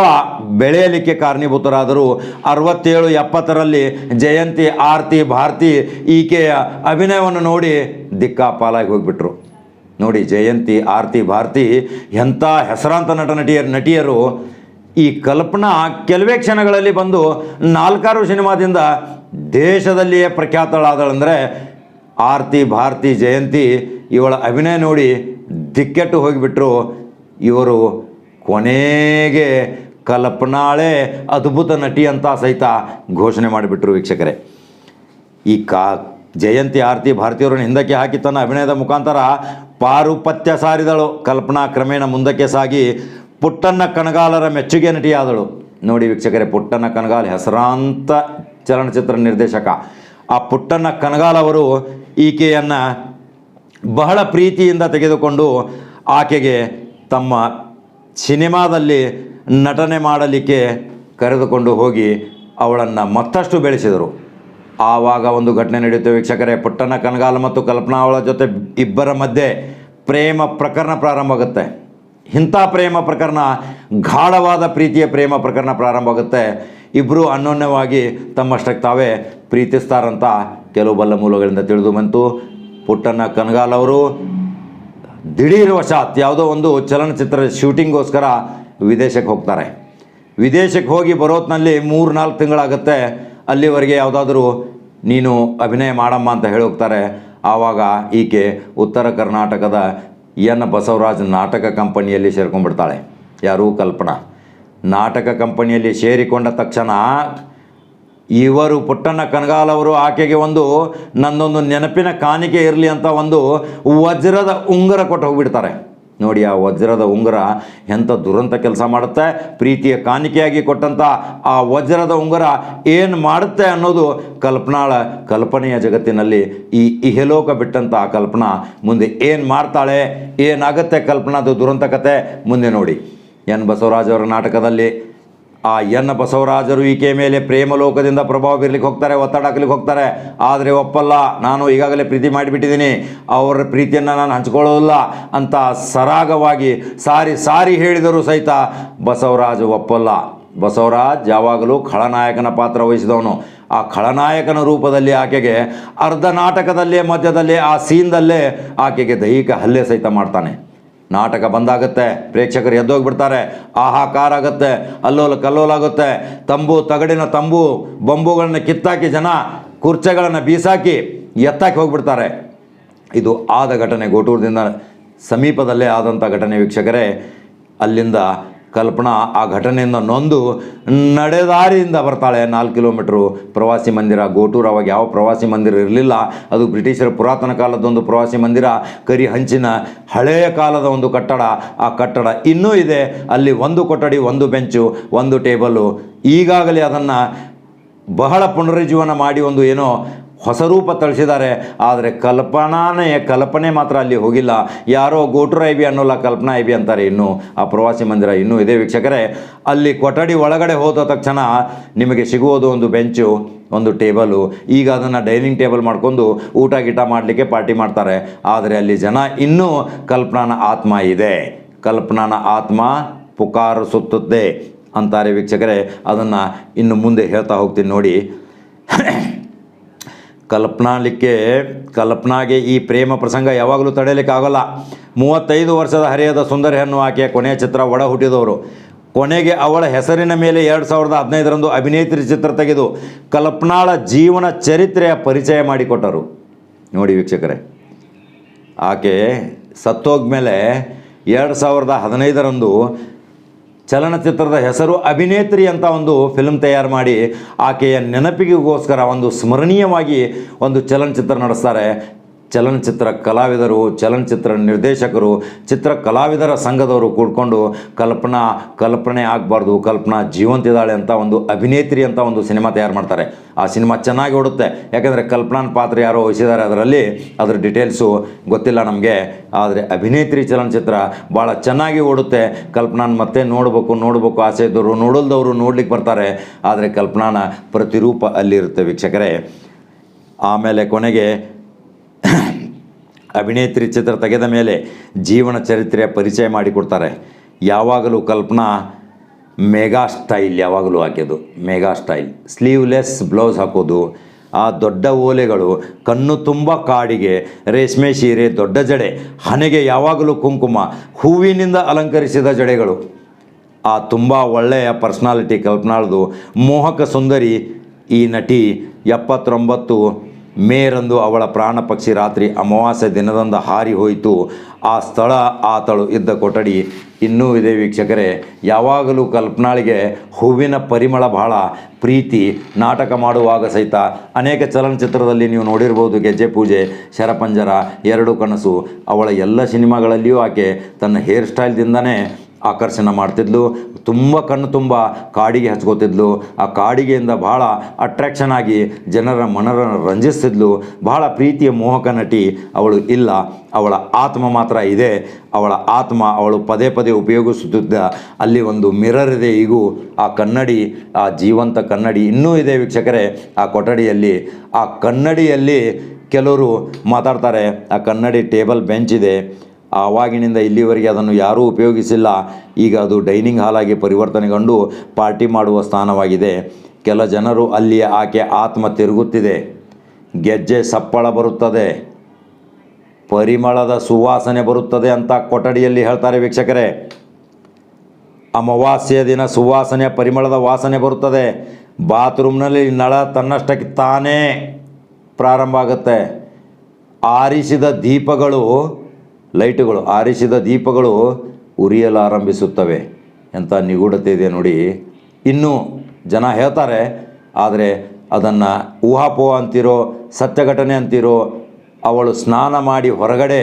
ಬೆಳೆಯಲಿಕ್ಕೆ ಕಾರಣೀಭೂತರಾದರು. ಅರವತ್ತೇಳು, ಎಪ್ಪತ್ತರಲ್ಲಿ ಜಯಂತಿ, ಆರತಿ, ಭಾರತಿ ಈಕೆಯ ಅಭಿನಯವನ್ನು ನೋಡಿ ದಿಕ್ಕಾಪಾಲಾಗಿ ಹೋಗಿಬಿಟ್ರು. ನೋಡಿ ಜಯಂತಿ, ಆರತಿ, ಭಾರತಿ ಎಂಥ ಹೆಸರಾಂತ ನಟ ನಟಿಯ ನಟಿಯರು. ಈ ಕಲ್ಪನಾ ಕೆಲವೇ ಕ್ಷಣಗಳಲ್ಲಿ ಬಂದು ನಾಲ್ಕಾರು ಸಿನಿಮಾದಿಂದ ದೇಶದಲ್ಲಿಯೇ ಪ್ರಖ್ಯಾತಳಾದಳಂದರೆ ಆರತಿ, ಭಾರತಿ, ಜಯಂತಿ ಇವಳ ಅಭಿನಯ ನೋಡಿ ದಿಕ್ಕೆಟ್ಟು ಹೋಗಿಬಿಟ್ರು. ಇವರು ಕೊನೆಗೆ ಕಲ್ಪನಾಳೆ ಅದ್ಭುತ ನಟಿ ಅಂತ ಸಹಿತ ಘೋಷಣೆ ಮಾಡಿಬಿಟ್ರು ವೀಕ್ಷಕರೇ. ಈ ಕಾ ಜಯಂತಿ ಆರತಿ ಭಾರತೀಯರನ್ನು ಹಿಂದಕ್ಕೆ ಹಾಕಿ ತನ್ನ ಅಭಿನಯದ ಮುಖಾಂತರ ಪಾರುಪತ್ಯ ಸಾರಿದಳು. ಕಲ್ಪನಾ ಕ್ರಮೇಣ ಮುಂದಕ್ಕೆ ಸಾಗಿ ಪುಟ್ಟಣ್ಣ ಕಣಗಾಲರ ಮೆಚ್ಚುಗೆ ನಟಿಯಾದಳು. ನೋಡಿ ವೀಕ್ಷಕರೇ, ಪುಟ್ಟಣ್ಣ ಕಣಗಾಲ್ ಹೆಸರಾಂತ ಚಲನಚಿತ್ರ ನಿರ್ದೇಶಕ. ಆ ಪುಟ್ಟಣ್ಣ ಕಣಗಾಲ್ ಅವರು ಈಕೆಯನ್ನು ಬಹಳ ಪ್ರೀತಿಯಿಂದ ತೆಗೆದುಕೊಂಡು ಆಕೆಗೆ ತಮ್ಮ ಸಿನಿಮಾದಲ್ಲಿ ನಟನೆ ಮಾಡಲಿಕ್ಕೆ ಕರೆದುಕೊಂಡು ಹೋಗಿ ಅವಳನ್ನು ಮತ್ತಷ್ಟು ಬೆಳೆಸಿದರು. ಆವಾಗ ಒಂದು ಘಟನೆ ನಡೆಯುತ್ತೆ ವೀಕ್ಷಕರೇ. ಪುಟ್ಟಣ್ಣ, ಕನಗಾಲ ಮತ್ತು ಕಲ್ಪನಾ ಅವಳ ಜೊತೆ ಇಬ್ಬರ ಮಧ್ಯೆ ಪ್ರೇಮ ಪ್ರಕರಣ ಪ್ರಾರಂಭ ಆಗುತ್ತೆ. ಇಂಥ ಪ್ರೇಮ ಪ್ರಕರಣ, ಗಾಢವಾದ ಪ್ರೀತಿಯ ಪ್ರೇಮ ಪ್ರಕರಣ ಪ್ರಾರಂಭ ಆಗುತ್ತೆ. ಇಬ್ಬರು ಅನ್ಯೋನ್ಯವಾಗಿ ತಮ್ಮಷ್ಟಕ್ಕೆ ತಾವೇ ಪ್ರೀತಿಸ್ತಾರಂತ ಕೆಲವು ಬಲ್ಲ ಮೂಲಗಳಿಂದ ತಿಳಿದು ಬಂತು. ಪುಟ್ಟಣ್ಣ, ಕನಗಾಲ್ ಅವರು ದಿಢೀರ್ ವಶಾತ್ ಯಾವುದೋ ಒಂದು ಚಲನಚಿತ್ರ ಶೂಟಿಂಗ್ಗೋಸ್ಕರ ವಿದೇಶಕ್ಕೆ ಹೋಗ್ತಾರೆ. ವಿದೇಶಕ್ಕೆ ಹೋಗಿ ಬರೋತ್ನಲ್ಲಿ ಮೂರು ನಾಲ್ಕು ತಿಂಗಳಾಗುತ್ತೆ, ಅಲ್ಲಿವರೆಗೆ ಯಾವುದಾದ್ರೂ ನೀನು ಅಭಿನಯ ಮಾಡಮ್ಮ ಅಂತ ಹೇಳಿ ಹೋಗ್ತಾರೆ. ಆವಾಗ ಈಕೆ ಉತ್ತರ ಕರ್ನಾಟಕದ ಎನ್ ಬಸವರಾಜ್ ನಾಟಕ ಕಂಪನಿಯಲ್ಲಿ ಸೇರ್ಕೊಂಡ್ಬಿಡ್ತಾಳೆ. ಯಾರು ಕಲ್ಪನಾ. ನಾಟಕ ಕಂಪನಿಯಲ್ಲಿ ಸೇರಿಕೊಂಡ ತಕ್ಷಣ ಇವರು ಪುಟ್ಟಣ್ಣ ಕನಗಾಲವರು ಆಕೆಗೆ ಒಂದು ನನ್ನೊಂದು ನೆನಪಿನ ಕಾಣಿಕೆ ಇರಲಿ ಅಂತ ಒಂದು ವಜ್ರದ ಉಂಗುರ ಕೊಟ್ಟು ಹೋಗ್ಬಿಡ್ತಾರೆ. ನೋಡಿ ಆ ವಜ್ರದ ಉಂಗುರ ಎಂಥ ದುರಂತ ಕೆಲಸ ಮಾಡುತ್ತೆ, ಪ್ರೀತಿಯ ಕಾಣಿಕೆಯಾಗಿ ಕೊಟ್ಟಂಥ ಆ ವಜ್ರದ ಉಂಗುರ ಏನು ಮಾಡುತ್ತೆ ಅನ್ನೋದು ಕಲ್ಪನಾಳ ಕಲ್ಪನೆಯ ಜಗತ್ತಿನಲ್ಲಿ ಈ ಇಹಲೋಕ ಬಿಟ್ಟಂಥ ಆ ಕಲ್ಪನಾ ಮುಂದೆ ಏನು ಮಾಡ್ತಾಳೆ, ಏನಾಗುತ್ತೆ ಕಲ್ಪನಾದು ದುರಂತ ಕತೆ ಮುಂದೆ ನೋಡಿ. ಎನ್ ಬಸವರಾಜ್ ಅವರ ನಾಟಕದಲ್ಲಿ ಆ ಎನ್ನ ಬಸವರಾಜರು ಈಕೆ ಮೇಲೆ ಪ್ರೇಮ ಲೋಕದಿಂದ ಪ್ರಭಾವ ಬೀರ್ಲಿಕ್ಕೆ ಹೋಗ್ತಾರೆ, ಒತ್ತಡ ಹಾಕ್ಲಿಕ್ಕೆ ಹೋಗ್ತಾರೆ. ಆದರೆ ಒಪ್ಪಲ್ಲ, ನಾನು ಈಗಾಗಲೇ ಪ್ರೀತಿ ಮಾಡಿಬಿಟ್ಟಿದ್ದೀನಿ, ಅವರ ಪ್ರೀತಿಯನ್ನು ನಾನು ಹಂಚ್ಕೊಳ್ಳೋದಿಲ್ಲ ಅಂತ ಸರಾಗವಾಗಿ ಸಾರಿ ಸಾರಿ ಹೇಳಿದರೂ ಸಹಿತ ಬಸವರಾಜ ಒಪ್ಪಲ್ಲ. ಬಸವರಾಜ್ ಯಾವಾಗಲೂ ಖಳನಾಯಕನ ಪಾತ್ರ ವಹಿಸಿದವನು. ಆ ಖಳನಾಯಕನ ರೂಪದಲ್ಲಿ ಆಕೆಗೆ ಅರ್ಧ ನಾಟಕದಲ್ಲೇ, ಮಧ್ಯದಲ್ಲೇ, ಆ ಸೀನ್ದಲ್ಲೇ ಆಕೆಗೆ ದೈಹಿಕ ಹಲ್ಲೆ ಸಹಿತ ಮಾಡ್ತಾನೆ. ನಾಟಕ ಬಂದಾಗುತ್ತೆ. ಪ್ರೇಕ್ಷಕರು ಎದ್ದೋಗ್ಬಿಡ್ತಾರೆ. ಆಹಾಕಾರ ಆಗುತ್ತೆ. ಅಲ್ಲೋಲ ಕಲ್ಲೋಲಾಗುತ್ತೆ ತಂಬು ತಗಡಿನ ತಂಬು, ಬೊಂಬುಗಳನ್ನು ಕಿತ್ತಾಕಿ ಜನ ಕುರ್ಚೆಗಳನ್ನು ಬೀಸಾಕಿ ಎತ್ತಾಕಿ ಹೋಗ್ಬಿಡ್ತಾರೆ. ಇದು ಆದ ಘಟನೆ ಗೋಟೂರದಿಂದ ಸಮೀಪದಲ್ಲೇ ಆದಂಥ ಘಟನೆ ವೀಕ್ಷಕರೇ. ಅಲ್ಲಿಂದ ಕಲ್ಪನಾ ಆ ಘಟನೆಯಿಂದ ನೊಂದು ನಡೆದಾರಿಯಿಂದ ಬರ್ತಾಳೆ. ನಾಲ್ಕು ಕಿಲೋಮೀಟ್ರು ಪ್ರವಾಸಿ ಮಂದಿರ. ಗೋಟೂರು ಅವಾಗ ಯಾವ ಪ್ರವಾಸಿ ಮಂದಿರ ಇರಲಿಲ್ಲ. ಅದು ಬ್ರಿಟಿಷರ ಪುರಾತನ ಕಾಲದೊಂದು ಪ್ರವಾಸಿ ಮಂದಿರ. ಕರಿ ಹಂಚಿನ ಹಳೆಯ ಕಾಲದ ಒಂದು ಕಟ್ಟಡ. ಆ ಕಟ್ಟಡ ಇನ್ನೂ ಇದೆ. ಅಲ್ಲಿ ಒಂದು ಕೊಠಡಿ, ಒಂದು ಬೆಂಚು, ಒಂದು ಟೇಬಲು. ಈಗಾಗಲೇ ಅದನ್ನು ಬಹಳ ಪುನರುಜ್ಜೀವನ ಮಾಡಿ ಒಂದು ಏನೋ ಹೊಸ ರೂಪ ತಳಿಸಿದ್ದಾರೆ ಆದರೆ ಕಲ್ಪನಾನೇ, ಕಲ್ಪನೆ ಮಾತ್ರ ಅಲ್ಲಿ ಹೋಗಿಲ್ಲ. ಯಾರೋ ಗೋಟುರ ಐಬಿ ಅನ್ನೋಲ್ಲ ಕಲ್ಪನಾ ಐಬಿ ಅಂತಾರೆ ಇನ್ನೂ. ಆ ಪ್ರವಾಸಿ ಮಂದಿರ ಇನ್ನೂ ಇದೆ ವೀಕ್ಷಕರೇ. ಅಲ್ಲಿ ಕೊಠಡಿ ಒಳಗಡೆ ಹೋದ ತಕ್ಷಣ ನಿಮಗೆ ಸಿಗುವುದು ಒಂದು ಬೆಂಚು, ಒಂದು ಟೇಬಲು. ಈಗ ಅದನ್ನು ಡೈನಿಂಗ್ ಟೇಬಲ್ ಮಾಡ್ಕೊಂಡು ಊಟ ಗೀಟ ಮಾಡಲಿಕ್ಕೆ ಪಾರ್ಟಿ ಮಾಡ್ತಾರೆ. ಆದರೆ ಅಲ್ಲಿ ಜನ ಇನ್ನೂ ಕಲ್ಪನಾನ ಆತ್ಮ ಇದೆ. ಕಲ್ಪನಾನ ಆತ್ಮ ಪುಕಾರಿಸುತ್ತದೆ ಅಂತಾರೆ ವೀಕ್ಷಕರೇ. ಅದನ್ನು ಇನ್ನು ಮುಂದೆ ಹೇಳ್ತಾ ಹೋಗ್ತೀನಿ ನೋಡಿ. ಕಲ್ಪನಾಲಿಕ್ಕೆ ಕಲ್ಪನಾಗೆ ಈ ಪ್ರೇಮ ಪ್ರಸಂಗ ಯಾವಾಗಲೂ ತಡೆಯಲಿಕ್ಕೆ ಆಗೋಲ್ಲ. ಮೂವತ್ತೈದು ವರ್ಷದ ಹರಿಯದ ಸುಂದರಿ ಹೆಣ್ಣು ಆಕೆಯ ಕೊನೆಯ ಚಿತ್ರ ಒಡ ಹುಟ್ಟಿದವರು. ಕೊನೆಗೆ ಅವಳ ಹೆಸರಿನ ಮೇಲೆ ಎರಡು ಸಾವಿರದ ಹದಿನೈದರಂದು ಅಭಿನೇತ್ರಿ ಚಿತ್ರ ತೆಗೆದು ಕಲ್ಪನಾಳ ಜೀವನ ಚರಿತ್ರೆಯ ಪರಿಚಯ ಮಾಡಿಕೊಟ್ಟರು. ನೋಡಿ ವೀಕ್ಷಕರೇ, ಆಕೆ ಸತ್ತೋಗ್ಮೇಲೆ ಎರಡು ಸಾವಿರದ ಹದಿನೈದರಂದು ಚಲನಚಿತ್ರದ ಹೆಸರು ಅಭಿನೇತ್ರಿ ಅಂತ ಒಂದು ಫಿಲ್ಮ್ ತಯಾರು ಮಾಡಿ ಆಕೆಯ ನೆನಪಿಗೆಗೋಸ್ಕರ ಒಂದು ಸ್ಮರಣೀಯವಾಗಿ ಒಂದು ಚಲನಚಿತ್ರ ನಡೆಸ್ತಾರೆ. ಚಲನಚಿತ್ರ ಕಲಾವಿದರು, ಚಲನಚಿತ್ರ ನಿರ್ದೇಶಕರು, ಚಿತ್ರ ಕಲಾವಿದರ ಸಂಘದವರು ಕೂಡ್ಕೊಂಡು ಕಲ್ಪನಾ, ಕಲ್ಪನೆ ಆಗಬಾರ್ದು, ಕಲ್ಪನಾ ಜೀವಂತಿದ್ದಾಳೆ ಅಂತ ಒಂದು ಅಭಿನೇತ್ರಿ ಅಂತ ಒಂದು ಸಿನಿಮಾ ತಯಾರು ಮಾಡ್ತಾರೆ. ಆ ಸಿನಿಮಾ ಚೆನ್ನಾಗಿ ಓಡುತ್ತೆ. ಯಾಕಂದರೆ ಕಲ್ಪನಾನ್ ಪಾತ್ರ ಯಾರೋ ವಹಿಸಿದ್ದಾರೆ ಅದರಲ್ಲಿ ಅದರ ಡಿಟೇಲ್ಸು ಗೊತ್ತಿಲ್ಲ ನಮಗೆ. ಆದರೆ ಅಭಿನೇತ್ರಿ ಚಲನಚಿತ್ರ ಭಾಳ ಚೆನ್ನಾಗಿ ಓಡುತ್ತೆ. ಕಲ್ಪನಾನ್ ಮತ್ತೆ ನೋಡಬೇಕು ನೋಡಬೇಕು ಆಸೆ ಇದ್ದವರು, ನೋಡಲ್ದವರು ನೋಡ್ಲಿಕ್ಕೆ ಬರ್ತಾರೆ. ಆದರೆ ಕಲ್ಪನಾನ ಪ್ರತಿರೂಪ ಅಲ್ಲಿರುತ್ತೆ ವೀಕ್ಷಕರೇ. ಆಮೇಲೆ ಕೊನೆಗೆ ಅಭಿನೇತ್ರಿ ಚಿತ್ರ ತೆಗೆದ ಮೇಲೆ ಜೀವನ ಚರಿತ್ರೆಯ ಪರಿಚಯ ಮಾಡಿಕೊಡ್ತಾರೆ. ಯಾವಾಗಲೂ ಕಲ್ಪನಾ ಮೆಗಾ ಸ್ಟೈಲ್ ಯಾವಾಗಲೂ ಹಾಕೋದು ಮೆಗಾ ಸ್ಟೈಲ್. ಸ್ಲೀವ್ಲೆಸ್ ಬ್ಲೌಸ್ ಹಾಕೋದು, ಆ ದೊಡ್ಡ ಓಲೆಗಳು, ಕಣ್ಣು ತುಂಬ ಕಾಡಿಗೆ, ರೇಷ್ಮೆ ಸೀರೆ, ದೊಡ್ಡ ಜಡೆ, ಹಣೆಗೆ ಯಾವಾಗಲೂ ಕುಂಕುಮ, ಹೂವಿನಿಂದ ಅಲಂಕರಿಸಿದ ಜಡೆಗಳು. ಆ ತುಂಬ ಒಳ್ಳೆಯ ಪರ್ಸ್ನಾಲಿಟಿ ಕಲ್ಪನಾಳ್ದು ಮೋಹಕ ಸುಂದರಿ ಈ ನಟಿ ಎಪ್ಪತ್ತೊಂಬತ್ತು ಮೇರಂದು ಅವಳ ಪ್ರಾಣ ಪಕ್ಷಿ ರಾತ್ರಿ ಅಮಾವಾಸ್ಯೆ ದಿನದಂದು ಹಾರಿ ಹೋಯಿತು. ಆ ಸ್ಥಳ ಆತಳು ಇದ್ದ ಕೊಠಡಿ. ಇನ್ನೂ ಇದೆ ವೀಕ್ಷಕರೇ, ಯಾವಾಗಲೂ ಕಲ್ಪನಾಳಿಗೆ ಹೂವಿನ ಪರಿಮಳ ಬಹಳ ಪ್ರೀತಿ, ನಾಟಕ ಮಾಡುವಾಗ ಸಹಿತ. ಅನೇಕ ಚಲನಚಿತ್ರದಲ್ಲಿ ನೀವು ನೋಡಿರ್ಬೋದು ಗೆಜ್ಜೆ ಪೂಜೆ, ಶರಪಂಜರ, ಎರಡು ಕನಸು. ಅವಳ ಎಲ್ಲ ಸಿನಿಮಾಗಳಲ್ಲಿಯೂ ಆಕೆ ತನ್ನ ಹೇರ್ ಸ್ಟೈಲ್ದಿಂದನೇ ಆಕರ್ಷಣೆ ಮಾಡ್ತಿದ್ಲು. ತುಂಬ ಕಣ್ಣು ತುಂಬ ಕಾಡಿಗೆ ಹಚ್ಕೋತಿದ್ಲು. ಆ ಕಾಡಿಗೆಯಿಂದ ಭಾಳ ಅಟ್ರಾಕ್ಷನ್ ಆಗಿ ಜನರ ಮನರನ್ನು ರಂಜಿಸ್ತಿದ್ಲು. ಬಹಳ ಪ್ರೀತಿಯ ಮೋಹಕ ನಟಿ ಅವಳು ಇಲ್ಲ. ಅವಳ ಆತ್ಮ ಮಾತ್ರ ಇದೆ. ಅವಳ ಆತ್ಮ ಅವಳು ಪದೇ ಪದೇ ಉಪಯೋಗಿಸುತ್ತಿದ್ದ ಅಲ್ಲಿ ಒಂದು ಮಿರರ್ ಇದೆ. ಈಗೂ ಆ ಕನ್ನಡಿ, ಆ ಜೀವಂತ ಕನ್ನಡಿ ಇನ್ನೂ ಇದೆ ವೀಕ್ಷಕರೇ. ಆ ಕೊಠಡಿಯಲ್ಲಿ, ಆ ಕನ್ನಡಿಯಲ್ಲಿ ಕೆಲವರು ಮಾತಾಡ್ತಾರೆ. ಆ ಕನ್ನಡಿ ಟೇಬಲ್ ಬೆಂಚ್ ಇದೆ. ಆವಾಗಿನಿಂದ ಇಲ್ಲಿವರೆಗೆ ಅದನ್ನು ಯಾರೂ ಉಪಯೋಗಿಸಿಲ್ಲ. ಈಗ ಅದು ಡೈನಿಂಗ್ ಹಾಲಾಗಿ ಪರಿವರ್ತನೆಗೊಂಡು ಪಾರ್ಟಿ ಮಾಡುವ ಸ್ಥಾನವಾಗಿದೆ. ಕೆಲ ಜನರು ಅಲ್ಲಿ ಆಕೆ ಆತ್ಮ ತಿರುಗುತ್ತಿದೆ. ಗೆಜ್ಜೆ ಸಪ್ಪಳ ಬರುತ್ತದೆ. ಪರಿಮಳದ ಸುವಾಸನೆ ಬರುತ್ತದೆ ಅಂತ ಕೊಠಡಿಯಲ್ಲಿ ಹೇಳ್ತಾರೆ ವೀಕ್ಷಕರೇ. ಅಮಾವಾಸ್ಯೆಯ ದಿನ ಸುವಾಸನೆ, ಪರಿಮಳದ ವಾಸನೆ ಬರುತ್ತದೆ. ಬಾತ್ರೂಮ್ನಲ್ಲಿ ನಳ ತನ್ನಷ್ಟಕ್ಕೆ ತಾನೇ ಪ್ರಾರಂಭ ಆಗುತ್ತೆ. ಆರಿಸಿದ ದೀಪಗಳು ಲೈಟುಗಳು, ಆರಿಸಿದ ದೀಪಗಳು ಉರಿಯಲು ಆರಂಭಿಸುತ್ತವೆ ಎಂಥ ನಿಗೂಢತೆ ಇದೆ ನೋಡಿ. ಇನ್ನೂ ಜನ ಹೇಳ್ತಾರೆ, ಆದರೆ ಅದನ್ನು ಊಹಾಪೋಹ ಅಂತಿರೋ ಸತ್ಯ ಘಟನೆ ಅಂತಿರೋ, ಅವಳು ಸ್ನಾನ ಮಾಡಿ ಹೊರಗಡೆ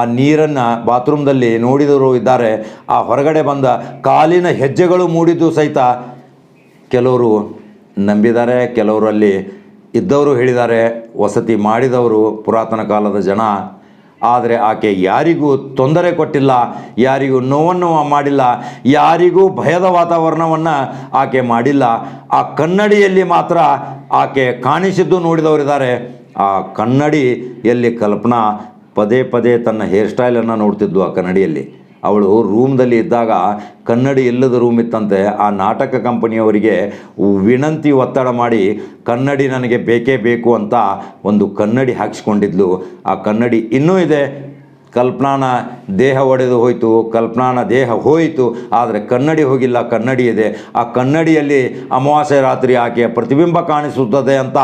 ಆ ನೀರನ್ನು ಬಾತ್ರೂಮ್ದಲ್ಲಿ ನೋಡಿದವರು ಇದ್ದಾರೆ. ಆ ಹೊರಗಡೆ ಬಂದ ಕಾಲಿನ ಹೆಜ್ಜೆಗಳು ಮೂಡಿದ್ದು ಸಹಿತ ಕೆಲವರು ನಂಬಿದ್ದಾರೆ, ಕೆಲವರಲ್ಲಿ ಇದ್ದವರು ಹೇಳಿದ್ದಾರೆ, ವಸತಿ ಮಾಡಿದವರು ಪುರಾತನ ಕಾಲದ ಜನ ಆದರೆ ಆಕೆ ಯಾರಿಗೂ ತೊಂದರೆ ಕೊಟ್ಟಿಲ್ಲ, ಯಾರಿಗೂ ನೋವನ್ನು ಮಾಡಿಲ್ಲ, ಯಾರಿಗೂ ಭಯದ ವಾತಾವರಣವನ್ನು ಆಕೆ ಮಾಡಿಲ್ಲ. ಆ ಕನ್ನಡಿಯಲ್ಲಿ ಮಾತ್ರ ಆಕೆ ಕಾಣಿಸಿದ್ದು ನೋಡಿದವರಿದ್ದಾರೆ. ಆ ಕನ್ನಡಿಯಲ್ಲಿ ಕಲ್ಪನಾ ಪದೇ ಪದೇ ತನ್ನ ಹೇರ್ ಸ್ಟೈಲನ್ನು ನೋಡ್ತಿದ್ದು ಆ ಕನ್ನಡಿಯಲ್ಲಿ. ಅವಳು ರೂಮ್ದಲ್ಲಿ ಇದ್ದಾಗ ಕನ್ನಡಿ ಇಲ್ಲದ ರೂಮ್ ಇತ್ತಂತೆ. ಆ ನಾಟಕ ಕಂಪನಿಯವರಿಗೆ ವಿನಂತಿ ಒತ್ತಡ ಮಾಡಿ, ಕನ್ನಡಿ ನನಗೆ ಬೇಕೇ ಬೇಕು ಅಂತ ಒಂದು ಕನ್ನಡಿ ಹಾಕಿಸ್ಕೊಂಡಿದ್ಲು. ಆ ಕನ್ನಡಿ ಇನ್ನೂ ಇದೆ. ಕಲ್ಪನಾನ ದೇಹ ಒಡೆದು ಹೋಯಿತು, ಕಲ್ಪನಾನ ದೇಹ ಹೋಯಿತು, ಆದರೆ ಕನ್ನಡಿ ಹೋಗಿಲ್ಲ, ಕನ್ನಡಿ ಇದೆ. ಆ ಕನ್ನಡಿಯಲ್ಲಿ ಅಮಾವಾಸ್ಯೆ ರಾತ್ರಿ ಆಕೆಯ ಪ್ರತಿಬಿಂಬ ಕಾಣಿಸುತ್ತದೆ ಅಂತ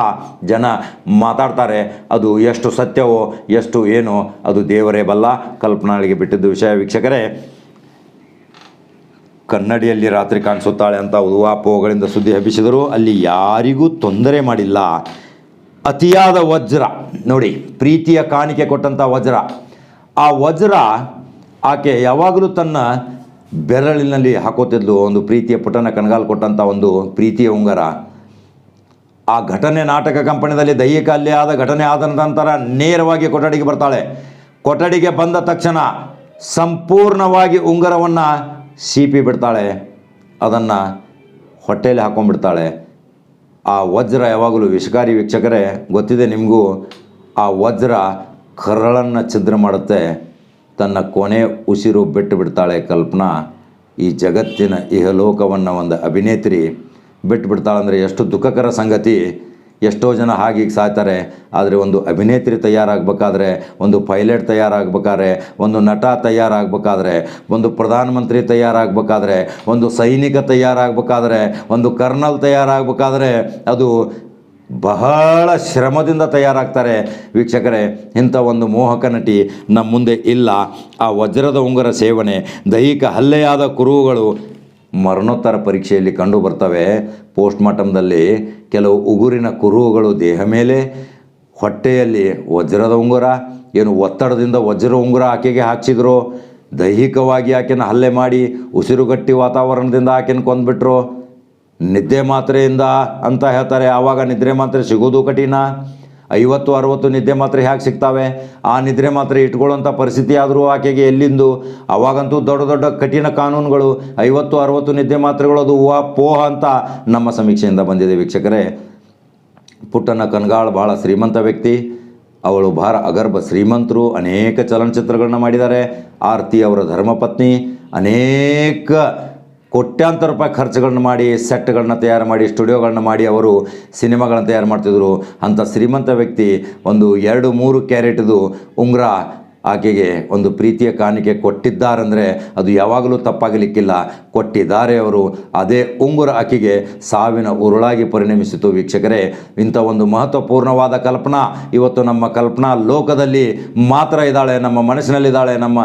ಜನ ಮಾತಾಡ್ತಾರೆ. ಅದು ಎಷ್ಟು ಸತ್ಯವೋ, ಎಷ್ಟು ಏನೋ, ಅದು ದೇವರೇ ಬಲ್ಲ. ಕಲ್ಪನಾಳಿಗೆ ಬಿಟ್ಟಿದ್ದು ವಿಷಯ ವೀಕ್ಷಕರೇ. ಕನ್ನಡಿಯಲ್ಲಿ ರಾತ್ರಿ ಕಾಣಿಸುತ್ತಾಳೆ ಅಂತ ಉದುವಾಪೋಗಳಿಂದ ಸುದ್ದಿ ಹಬ್ಬಿಸಿದರು. ಅಲ್ಲಿ ಯಾರಿಗೂ ತೊಂದರೆ ಮಾಡಿಲ್ಲ. ಅತಿಯಾದ ವಜ್ರ. ನೋಡಿ, ಪ್ರೀತಿಯ ಕಾಣಿಕೆ ಕೊಟ್ಟಂಥ ವಜ್ರ. ಆ ವಜ್ರ ಆಕೆ ಯಾವಾಗಲೂ ತನ್ನ ಬೆರಳಿನಲ್ಲಿ ಹಾಕೋತಿದ್ಲು, ಒಂದು ಪ್ರೀತಿಯ ಪುಟನ ಕಣಗಾಲು ಕೊಟ್ಟಂಥ ಒಂದು ಪ್ರೀತಿಯ ಉಂಗರ. ಆ ಘಟನೆ ನಾಟಕ ಕಂಪನಿಯಲ್ಲಿ ದೈಹಿಕ ಅಲ್ಲಿ ಆದ ಘಟನೆ ಆದ ನಂತರ ನೇರವಾಗಿ ಕೊಠಡಿಗೆ ಬರ್ತಾಳೆ. ಕೊಠಡಿಗೆ ಬಂದ ತಕ್ಷಣ ಸಂಪೂರ್ಣವಾಗಿ ಉಂಗರವನ್ನು ಸೀಪಿ ಬಿಡ್ತಾಳೆ. ಅದನ್ನು ಹೊಟ್ಟೆಯಲ್ಲಿ ಹಾಕೊಂಡ್ಬಿಡ್ತಾಳೆ. ಆ ವಜ್ರ ಯಾವಾಗಲೂ ವಿಷಕಾರಿ ವೀಕ್ಷಕರೇ, ಗೊತ್ತಿದೆ ನಿಮಗೂ, ಆ ವಜ್ರ ಕರಳನ್ನು ಛಿದ್ರ ಮಾಡುತ್ತೆ. ತನ್ನ ಕೊನೆ ಉಸಿರು ಬಿಟ್ಟು ಬಿಡ್ತಾಳೆ ಕಲ್ಪನಾ. ಈ ಜಗತ್ತಿನ ಇಹಲೋಕವನ್ನು ಒಂದು ಅಭಿನೇತ್ರಿ ಬಿಟ್ಟು ಬಿಡ್ತಾಳಂದರೆ ಎಷ್ಟು ದುಃಖಕರ ಸಂಗತಿ. ಎಷ್ಟೋ ಜನ ಹಾಗೆ ಸಾಯ್ತಾರೆ. ಆದರೆ ಒಂದು ಅಭಿನೇತ್ರಿ ತಯಾರಾಗಬೇಕಾದ್ರೆ, ಒಂದು ಪೈಲಟ್ ತಯಾರಾಗಬೇಕಾದ್ರೆ, ಒಂದು ನಟ ತಯಾರಾಗಬೇಕಾದ್ರೆ, ಒಂದು ಪ್ರಧಾನಮಂತ್ರಿ ತಯಾರಾಗಬೇಕಾದ್ರೆ, ಒಂದು ಸೈನಿಕ ತಯಾರಾಗಬೇಕಾದ್ರೆ, ಒಂದು ಕರ್ನಲ್ ತಯಾರಾಗಬೇಕಾದ್ರೆ ಅದು ಬಹಳ ಶ್ರಮದಿಂದ ತಯಾರಾಗ್ತಾರೆ. ವೀಕ್ಷಕರೇ, ಇಂಥ ಒಂದು ಮೋಹಕ ನಟಿ ನಮ್ಮ ಮುಂದೆ ಇಲ್ಲ. ಆ ವಜ್ರದ ಉಂಗುರ ಸೇವನೆ, ದೈಹಿಕ ಹಲ್ಲೆಯಾದ ಕುರುಹುಗಳು ಮರಣೋತ್ತರ ಪರೀಕ್ಷೆಯಲ್ಲಿ ಕಂಡು ಬರ್ತವೆ. ಪೋಸ್ಟ್ ಮಾರ್ಟಮ್ದಲ್ಲಿ ಕೆಲವು ಉಗುರಿನ ಕುರುಹುಗಳು ದೇಹ ಮೇಲೆ, ಹೊಟ್ಟೆಯಲ್ಲಿ ವಜ್ರದ ಉಂಗುರ, ಏನು ಒತ್ತಡದಿಂದ ವಜ್ರ ಉಂಗುರ ಆಕೆಗೆ ಹಾಕ್ಸಿದ್ರು. ದೈಹಿಕವಾಗಿ ಆಕೆನ ಹಲ್ಲೆ ಮಾಡಿ, ಉಸಿರುಗಟ್ಟಿ ವಾತಾವರಣದಿಂದ ಆಕೆನ ಕೊಂದ್ಬಿಟ್ರು. ನಿದ್ದೆ ಮಾತ್ರೆಯಿಂದ ಅಂತ ಹೇಳ್ತಾರೆ. ಆವಾಗ ನಿದ್ರೆ ಮಾತ್ರೆ ಸಿಗೋದು ಕಠಿಣ. ಐವತ್ತು, ಅರವತ್ತು ನಿದ್ದೆ ಮಾತ್ರೆ ಹೇಗೆ ಸಿಗ್ತಾವೆ. ಆ ನಿದ್ರೆ ಮಾತ್ರೆ ಇಟ್ಕೊಳ್ಳೋಂಥ ಪರಿಸ್ಥಿತಿ ಆದರೂ ಆಕೆಗೆ ಎಲ್ಲಿಂದು? ಅವಾಗಂತೂ ದೊಡ್ಡ ದೊಡ್ಡ ಕಠಿಣ ಕಾನೂನುಗಳು, ಐವತ್ತು, ಅರವತ್ತು ನಿದ್ದೆ ಮಾತ್ರೆಗಳು ಅದು ವಾ ಪೋಹ ಅಂತ ನಮ್ಮ ಸಮೀಕ್ಷೆಯಿಂದ ಬಂದಿದೆ ವೀಕ್ಷಕರೇ. ಪುಟ್ಟನ ಕನ್ಗಾಳ್ ಭಾಳ ಶ್ರೀಮಂತ ವ್ಯಕ್ತಿ. ಅವಳು ಭಾರ ಅಗರ್ಭ ಶ್ರೀಮಂತರು, ಅನೇಕ ಚಲನಚಿತ್ರಗಳನ್ನ ಮಾಡಿದ್ದಾರೆ. ಆರ್ತಿ ಅವರ ಧರ್ಮಪತ್ನಿ, ಅನೇಕ ಕೋಟ್ಯಾಂತರ ರೂಪಾಯಿ ಖರ್ಚುಗಳನ್ನ ಮಾಡಿ, ಸೆಟ್ಗಳನ್ನ ತಯಾರು ಮಾಡಿ, ಸ್ಟುಡಿಯೋಗಳನ್ನ ಮಾಡಿ ಅವರು ಸಿನಿಮಾಗಳನ್ನ ತಯಾರು ಮಾಡ್ತಿದ್ರು. ಅಂಥ ಶ್ರೀಮಂತ ವ್ಯಕ್ತಿ ಒಂದು ಎರಡು ಮೂರು ಕ್ಯಾರೆಟ್ದು ಉಂಗುರ ಆಕೆಗೆ ಒಂದು ಪ್ರೀತಿಯ ಕಾಣಿಕೆ ಕೊಟ್ಟಿದ್ದಾರೆಂದರೆ ಅದು ಯಾವಾಗಲೂ ತಪ್ಪಾಗಲಿಕ್ಕಿಲ್ಲ. ಕೊಟ್ಟಿದ್ದಾರೆ ಅವರು. ಅದೇ ಉಂಗುರ ಆಕೆಗೆ ಸಾವಿನ ಉರುಳಾಗಿ ಪರಿಣಮಿಸಿತು ವೀಕ್ಷಕರೇ. ಇಂಥ ಒಂದು ಮಹತ್ವಪೂರ್ಣವಾದ ಕಲ್ಪನಾ ಇವತ್ತು ನಮ್ಮ ಕಲ್ಪನಾ ಲೋಕದಲ್ಲಿ ಮಾತ್ರ ಇದ್ದಾಳೆ. ನಮ್ಮ ಮನಸ್ಸಿನಲ್ಲಿದ್ದಾಳೆ. ನಮ್ಮ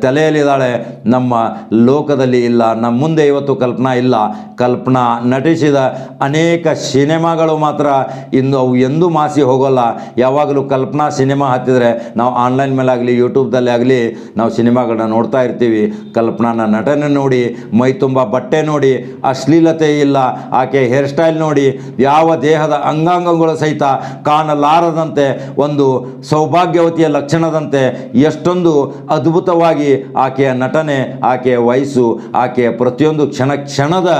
ತಲೆಯಲ್ಲಿದ್ದಾಳೆ. ನಮ್ಮ ಲೋಕದಲ್ಲಿ ಇಲ್ಲ. ನಮ್ಮ ಮುಂದೆ ಇವತ್ತು ಕಲ್ಪನಾ ಇಲ್ಲ. ಕಲ್ಪನಾ ನಟಿಸಿದ ಅನೇಕ ಸಿನಿಮಾಗಳು ಮಾತ್ರ ಇಂದು ಅವು ಎಂದೂ ಮಾಸಿ ಹೋಗೋಲ್ಲ. ಯಾವಾಗಲೂ ಕಲ್ಪನಾ ಸಿನಿಮಾ ಹತ್ತಿದರೆ ನಾವು ಆನ್ಲೈನ್ ಮೇಲೆ ಆಗಲಿ ಯೂಟ್ಯೂಬ್ದಲ್ಲಿ ಆಗಲಿ ನಾವು ಸಿನಿಮಾಗಳನ್ನ ನೋಡ್ತಾ ಇರ್ತೀವಿ. ಕಲ್ಪನಾನ ನಟನೆ ನೋಡಿ, ಮೈ ತುಂಬ ಬಟ್ಟೆ ನೋಡಿ, ಅಶ್ಲೀಲತೆ ಇಲ್ಲ, ಆಕೆ ಹೇರ್ ಸ್ಟೈಲ್ ನೋಡಿ, ಯಾವ ದೇಹದ ಅಂಗಾಂಗಗಳು ಸಹಿತ ಕಾಣಲಾರದಂತೆ, ಒಂದು ಸೌಭಾಗ್ಯವತಿಯ ಲಕ್ಷಣದಂತೆ ಎಷ್ಟೊಂದು ಅದ್ಭುತವಾಗಿ ಆಕೆಯ ನಟನೆ, ಆಕೆಯ ವಯಸ್ಸು, ಆಕೆಯ ಪ್ರತಿಯೊಂದು ಕ್ಷಣ ಕ್ಷಣದ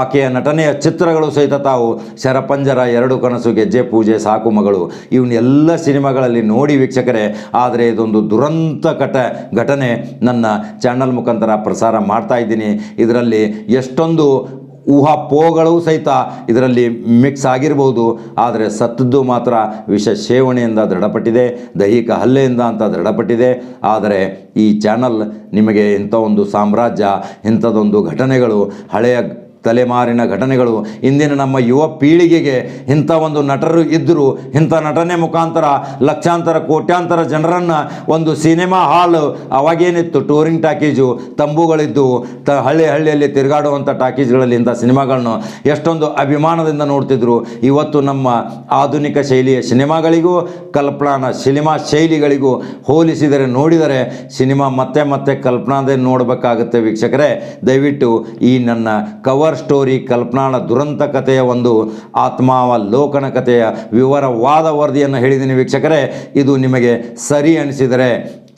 ಆಕೆಯ ನಟನೆಯ ಚಿತ್ರಗಳು ಸಹಿತ ತಾವು ಶರಪಂಜರ ಎರಡು ಕನಸು ಗೆಜ್ಜೆ ಪೂಜೆ ಸಾಕು ಮಗಳು. ಇವನ್ನೆಲ್ಲ ಸಿನಿಮಾಗಳಲ್ಲಿ ನೋಡಿ ವೀಕ್ಷಕರೇ, ಆದರೆ ಇದೊಂದು ದುರಂತ ಕಟ ಘಟನೆ ನನ್ನ ಚಾನಲ್ ಮುಖಾಂತರ ಪ್ರಸಾರ ಮಾಡ್ತಾ ಇದ್ದೀನಿ. ಇದರಲ್ಲಿ ಎಷ್ಟೊಂದು ಊಹಾಪೋಹಗಳು ಸಹಿತ ಇದರಲ್ಲಿ ಮಿಕ್ಸ್ ಆಗಿರ್ಬೋದು. ಆದರೆ ಸತ್ತದ್ದು ಮಾತ್ರ ವಿಷ ಸೇವಣೆಯಿಂದ ದೃಢಪಟ್ಟಿದೆ, ದೈಹಿಕ ಹಲ್ಲೆಯಿಂದ ಅಂತ ದೃಢಪಟ್ಟಿದೆ. ಆದರೆ ಈ ಚಾನಲ್ ನಿಮಗೆ ಇಂಥ ಒಂದು ಸಾಮ್ರಾಜ್ಯ ಇಂಥದ್ದೊಂದು ಘಟನೆಗಳು ಹಳೆಯ ತಲೆಮಾರಿನ ಘಟನೆಗಳು. ಇಂದಿನ ನಮ್ಮ ಯುವ ಪೀಳಿಗೆಗೆ ಇಂಥ ಒಂದು ನಟರು ಇದ್ದರು ಇಂಥ ನಟನೆ ಮುಖಾಂತರ ಲಕ್ಷಾಂತರ, ಕೋಟ್ಯಾಂತರ ಜನರನ್ನು ಒಂದು ಸಿನಿಮಾ ಹಾಲ್ ಅವಾಗೇನಿತ್ತು, ಟೂರಿಂಗ್ ಟಾಕೀಜು, ತಂಬುಗಳಿದ್ದು, ತ ಹಳ್ಳಿ ಹಳ್ಳಿಯಲ್ಲಿ ತಿರುಗಾಡುವಂಥ ಟಾಕೀಜ್ಗಳಲ್ಲಿ ಇಂಥ ಸಿನಿಮಾಗಳನ್ನು ಎಷ್ಟೊಂದು ಅಭಿಮಾನದಿಂದ ನೋಡ್ತಿದ್ರು. ಇವತ್ತು ನಮ್ಮ ಆಧುನಿಕ ಶೈಲಿಯ ಸಿನಿಮಾಗಳಿಗೂ, ಕಲ್ಪನಾನ ಸಿನಿಮಾ ಶೈಲಿಗಳಿಗೂ ಹೋಲಿಸಿದರೆ ನೋಡಿದರೆ ಸಿನಿಮಾ ಮತ್ತೆ ಮತ್ತೆ ಕಲ್ಪನಾದೇ ನೋಡಬೇಕಾಗುತ್ತೆ ವೀಕ್ಷಕರೇ. ದಯವಿಟ್ಟು ಈ ನನ್ನ ಕವರ್ ಸ್ಟೋರಿ ಕಲ್ಪನಾಳ ದುರಂತ ಕಥೆಯ ಒಂದು ಆತ್ಮಾವಲೋಕನ ಕಥೆಯ ವಿವರವಾದ ವರದಿಯನ್ನು ಹೇಳಿದ್ದೀನಿ ವೀಕ್ಷಕರೇ. ಇದು ನಿಮಗೆ ಸರಿ ಅನಿಸಿದರೆ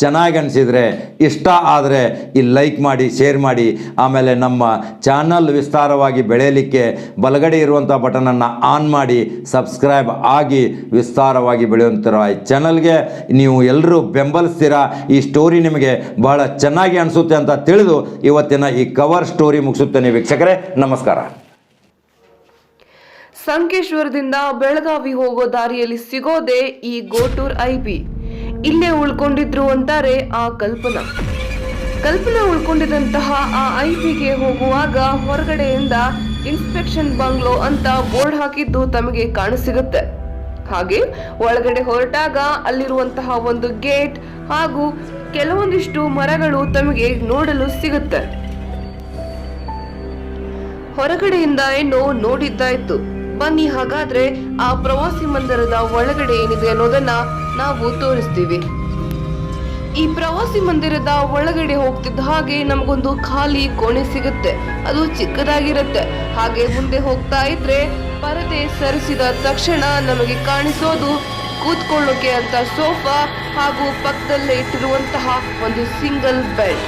ಚೆನ್ನಾಗಿ ಅನಿಸಿದರೆ ಇಷ್ಟ ಆದರೆ ಇಲ್ಲಿ ಲೈಕ್ ಮಾಡಿ ಶೇರ್ ಮಾಡಿ, ಆಮೇಲೆ ನಮ್ಮ ಚಾನಲ್ ವಿಸ್ತಾರವಾಗಿ ಬೆಳೆಯಲಿಕ್ಕೆ ಬಲಗಡೆ ಇರುವಂಥ ಬಟನನ್ನು ಆನ್ ಮಾಡಿ ಸಬ್ಸ್ಕ್ರೈಬ್ ಆಗಿ ವಿಸ್ತಾರವಾಗಿ ಬೆಳೆಯುವಂಥ ಈ ಚಾನಲ್ಗೆ ನೀವು ಎಲ್ಲರೂ ಬೆಂಬಲಿಸ್ತೀರಾ? ಈ ಸ್ಟೋರಿ ನಿಮಗೆ ಬಹಳ ಚೆನ್ನಾಗಿ ಅನಿಸುತ್ತೆ ಅಂತ ತಿಳಿದು ಇವತ್ತಿನ ಈ ಕವರ್ ಸ್ಟೋರಿ ಮುಗಿಸುತ್ತೇನೆ ವೀಕ್ಷಕರೇ. ನಮಸ್ಕಾರ. ಸಂಕೇಶ್ವರದಿಂದ ಬೆಳಗಾವಿ ಹೋಗೋ ದಾರಿಯಲ್ಲಿ ಸಿಗೋದೇ ಈ ಗೋಟೂರ್ ಐಬಿ ಇಲ್ಲೇ ಉಳ್ಕೊಂಡಿದ್ರು ಅಂತಾರೆ ಆ ಕಲ್ಪನಾ. ಕಲ್ಪನಾ ಉಳ್ಕೊಂಡಿದಂತಹ ಆ ಐಪಿಗೆ ಹೋಗುವಾಗ ಹೊರಗಡೆಯಿಂದ ಇನ್ಸ್ಪೆಕ್ಷನ್ ಬಂಗ್ಲೋ ಅಂತ ಬೋರ್ಡ್ ಹಾಕಿದ್ದು ತಮಗೆ ಕಾಣಸಿಗುತ್ತೆ. ಹಾಗೆ ಒಳಗಡೆ ಹೊರಟಾಗ ಅಲ್ಲಿರುವಂತಹ ಒಂದು ಗೇಟ್ ಹಾಗೂ ಕೆಲವೊಂದಿಷ್ಟು ಮರಗಳು ತಮಗೆ ನೋಡಲು ಸಿಗುತ್ತೆ. ಹೊರಗಡೆಯಿಂದ ಏನೋ ನೋಡಿದ್ದಾಯ್ತು. ಬನ್ನಿ, ಹಾಗಾದ್ರೆ ಆ ಪ್ರವಾಸಿ ಮಂದಿರದ ಒಳಗಡೆ ಏನಿದೆ ಅನ್ನೋದನ್ನ ನಾವು ತೋರಿಸ್ತೀವಿ. ಈ ಪ್ರವಾಸಿ ಮಂದಿರದ ಒಳಗಡೆ ಹೋಗ್ತಿದ್ದ ಹಾಗೆ ನಮಗೊಂದು ಖಾಲಿ ಕೋಣೆ ಸಿಗುತ್ತೆ. ಅದು ಚಿಕ್ಕದಾಗಿರುತ್ತೆ. ಹಾಗೆ ಮುಂದೆ ಹೋಗ್ತಾ ಇದ್ರೆ ಪರದೆ ಸರಿಸಿದ ತಕ್ಷಣ ನಮಗೆ ಕಾಣಿಸೋದು ಕೂತ್ಕೊಳ್ಳೋಕೆ ಅಂತ ಸೋಫಾ ಹಾಗೂ ಪಕ್ಕದಲ್ಲೇ ಇಟ್ಟಿರುವಂತಹ ಒಂದು ಸಿಂಗಲ್ ಬೆಡ್.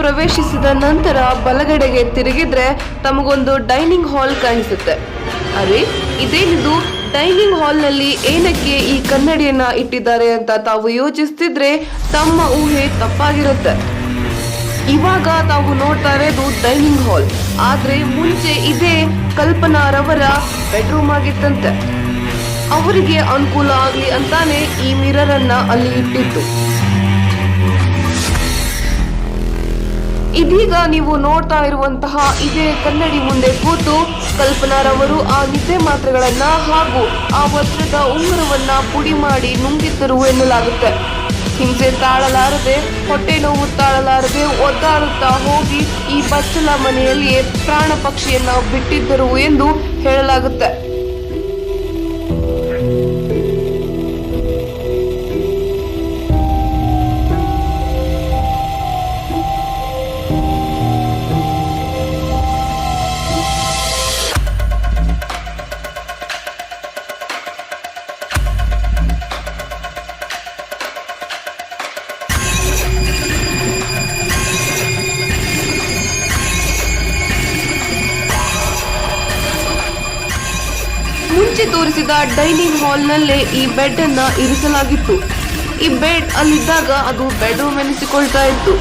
ಪ್ರವೇಶಿಸಿದ ನಂತರ ಬಲಗಡೆಗೆ ತಿರುಗಿದ್ರೆ ತಮಗೊಂದು ಡೈನಿಂಗ್ ಹಾಲ್ ಕಾಣಿಸುತ್ತೆ. ಅರೆ, ಇದೇನಿದು? ಡೈನಿಂಗ್ ಹಾಲ್ನಲ್ಲಿ ಏನಕ್ಕೆ ಈ ಕನ್ನಡಿಯನ್ನ ಇಟ್ಟಿದ್ದಾರೆ ಅಂತ ತಾವು ಯೋಚಿಸ್ತಿದ್ರೆ ತಮ್ಮ ಊಹೆ ತಪ್ಪಾಗಿರುತ್ತೆ. ಇವಾಗ ತಾವು ನೋಡ್ತಾ ಇರೋದು ಡೈನಿಂಗ್ ಹಾಲ್. ಆದ್ರೆ ಮುಂಚೆ ಇದೇ ಕಲ್ಪನಾರವರ ಬೆಡ್ರೂಮ್ ಆಗಿತ್ತಂತೆ. ಅವರಿಗೆ ಅನುಕೂಲ ಆಗ್ಲಿ ಅಂತಾನೆ ಈ ಮಿರರ್ ಅನ್ನ ಅಲ್ಲಿ ಇಟ್ಟಿತ್ತು ಇದೀಗ ನೀವು ನೋಡ್ತಾ ಇರುವಂತಹ ಇದೇ ಕನ್ನಡಿ ಮುಂದೆ ಕೂತು ಕಲ್ಪನಾರವರು ಆ ನಿದ್ದೆ ಮಾತ್ರೆಗಳನ್ನ ಹಾಗೂ ಆ ವಜ್ರದ ಉಂಗುರವನ್ನ ಪುಡಿ ಮಾಡಿ ನುಂಗಿದ್ದರು ಎನ್ನಲಾಗುತ್ತೆ. ಹಿಂಸೆ ತಾಳಲಾರದೆ, ಹೊಟ್ಟೆ ನೋವು ತಾಳಲಾರದೆ ಒದ್ದಾಡುತ್ತಾ ಹೋಗಿ ಈ ಬಚ್ಚಲ ಮನೆಯಲ್ಲಿಯೇ ಪ್ರಾಣ ಪಕ್ಷಿಯನ್ನ ಬಿಟ್ಟಿದ್ದರು ಎಂದು ಹೇಳಲಾಗುತ್ತೆ. ಡೈನಿಂಗ್ ಹಾಲ್ನಲ್ಲೇ ಈ ಬೆಡ್ ಅನ್ನ ಇರಿಸಲಾಗಿತ್ತು. ಈ ಬೆಡ್ ಅಲ್ಲಿದ್ದಾಗ ಅದು ಬೆಡ್ರೂಮ್ ಎನಿಸಿಕೊಳ್ತಾ ಇತ್ತು.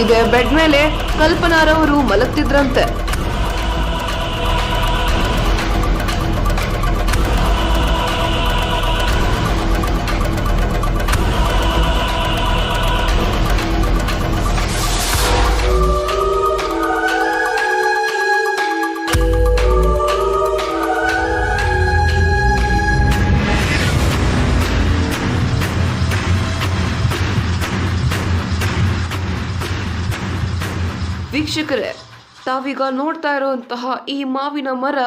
ಇದೇ ಬೆಡ್ ಮೇಲೆ ಕಲ್ಪನಾರವರು ಮಲಗ್ತಿದ್ರಂತೆ. ವೀಕ್ಷಕರೇ ತಾವೀಗ ನೋಡ್ತಾ ಇರುವಂತಹ ಈ ಮಾವಿನ ಮರ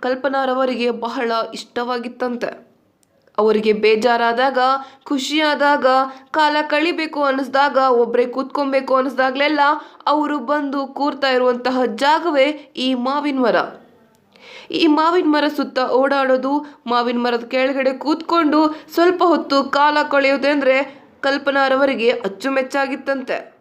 ಕಲ್ಪನಾರವರಿಗೆ ಬಹಳ ಇಷ್ಟವಾಗಿತ್ತಂತೆ. ಅವರಿಗೆ ಬೇಜಾರಾದಾಗ, ಖುಷಿಯಾದಾಗ, ಕಾಲ ಕಳಿಬೇಕು ಅನ್ನಿಸ್ದಾಗ ಒಬ್ಬರೇ ಕೂತ್ಕೊಬೇಕು ಅನ್ನಿಸ್ದಾಗ್ಲೆಲ್ಲ ಅವರು ಬಂದು ಕೂರ್ತಾ ಇರುವಂತಹ ಜಾಗವೇ ಈ ಮಾವಿನ ಮರ. ಈ ಮಾವಿನ ಮರ ಸುತ್ತ ಓಡಾಡೋದು, ಮಾವಿನ ಮರದ ಕೆಳಗಡೆ ಕೂತ್ಕೊಂಡು ಸ್ವಲ್ಪ ಹೊತ್ತು ಕಾಲ ಕಳೆಯೋದೆಂದ್ರೆ ಕಲ್ಪನಾರವರಿಗೆ ಅಚ್ಚುಮೆಚ್ಚಾಗಿತ್ತಂತೆ.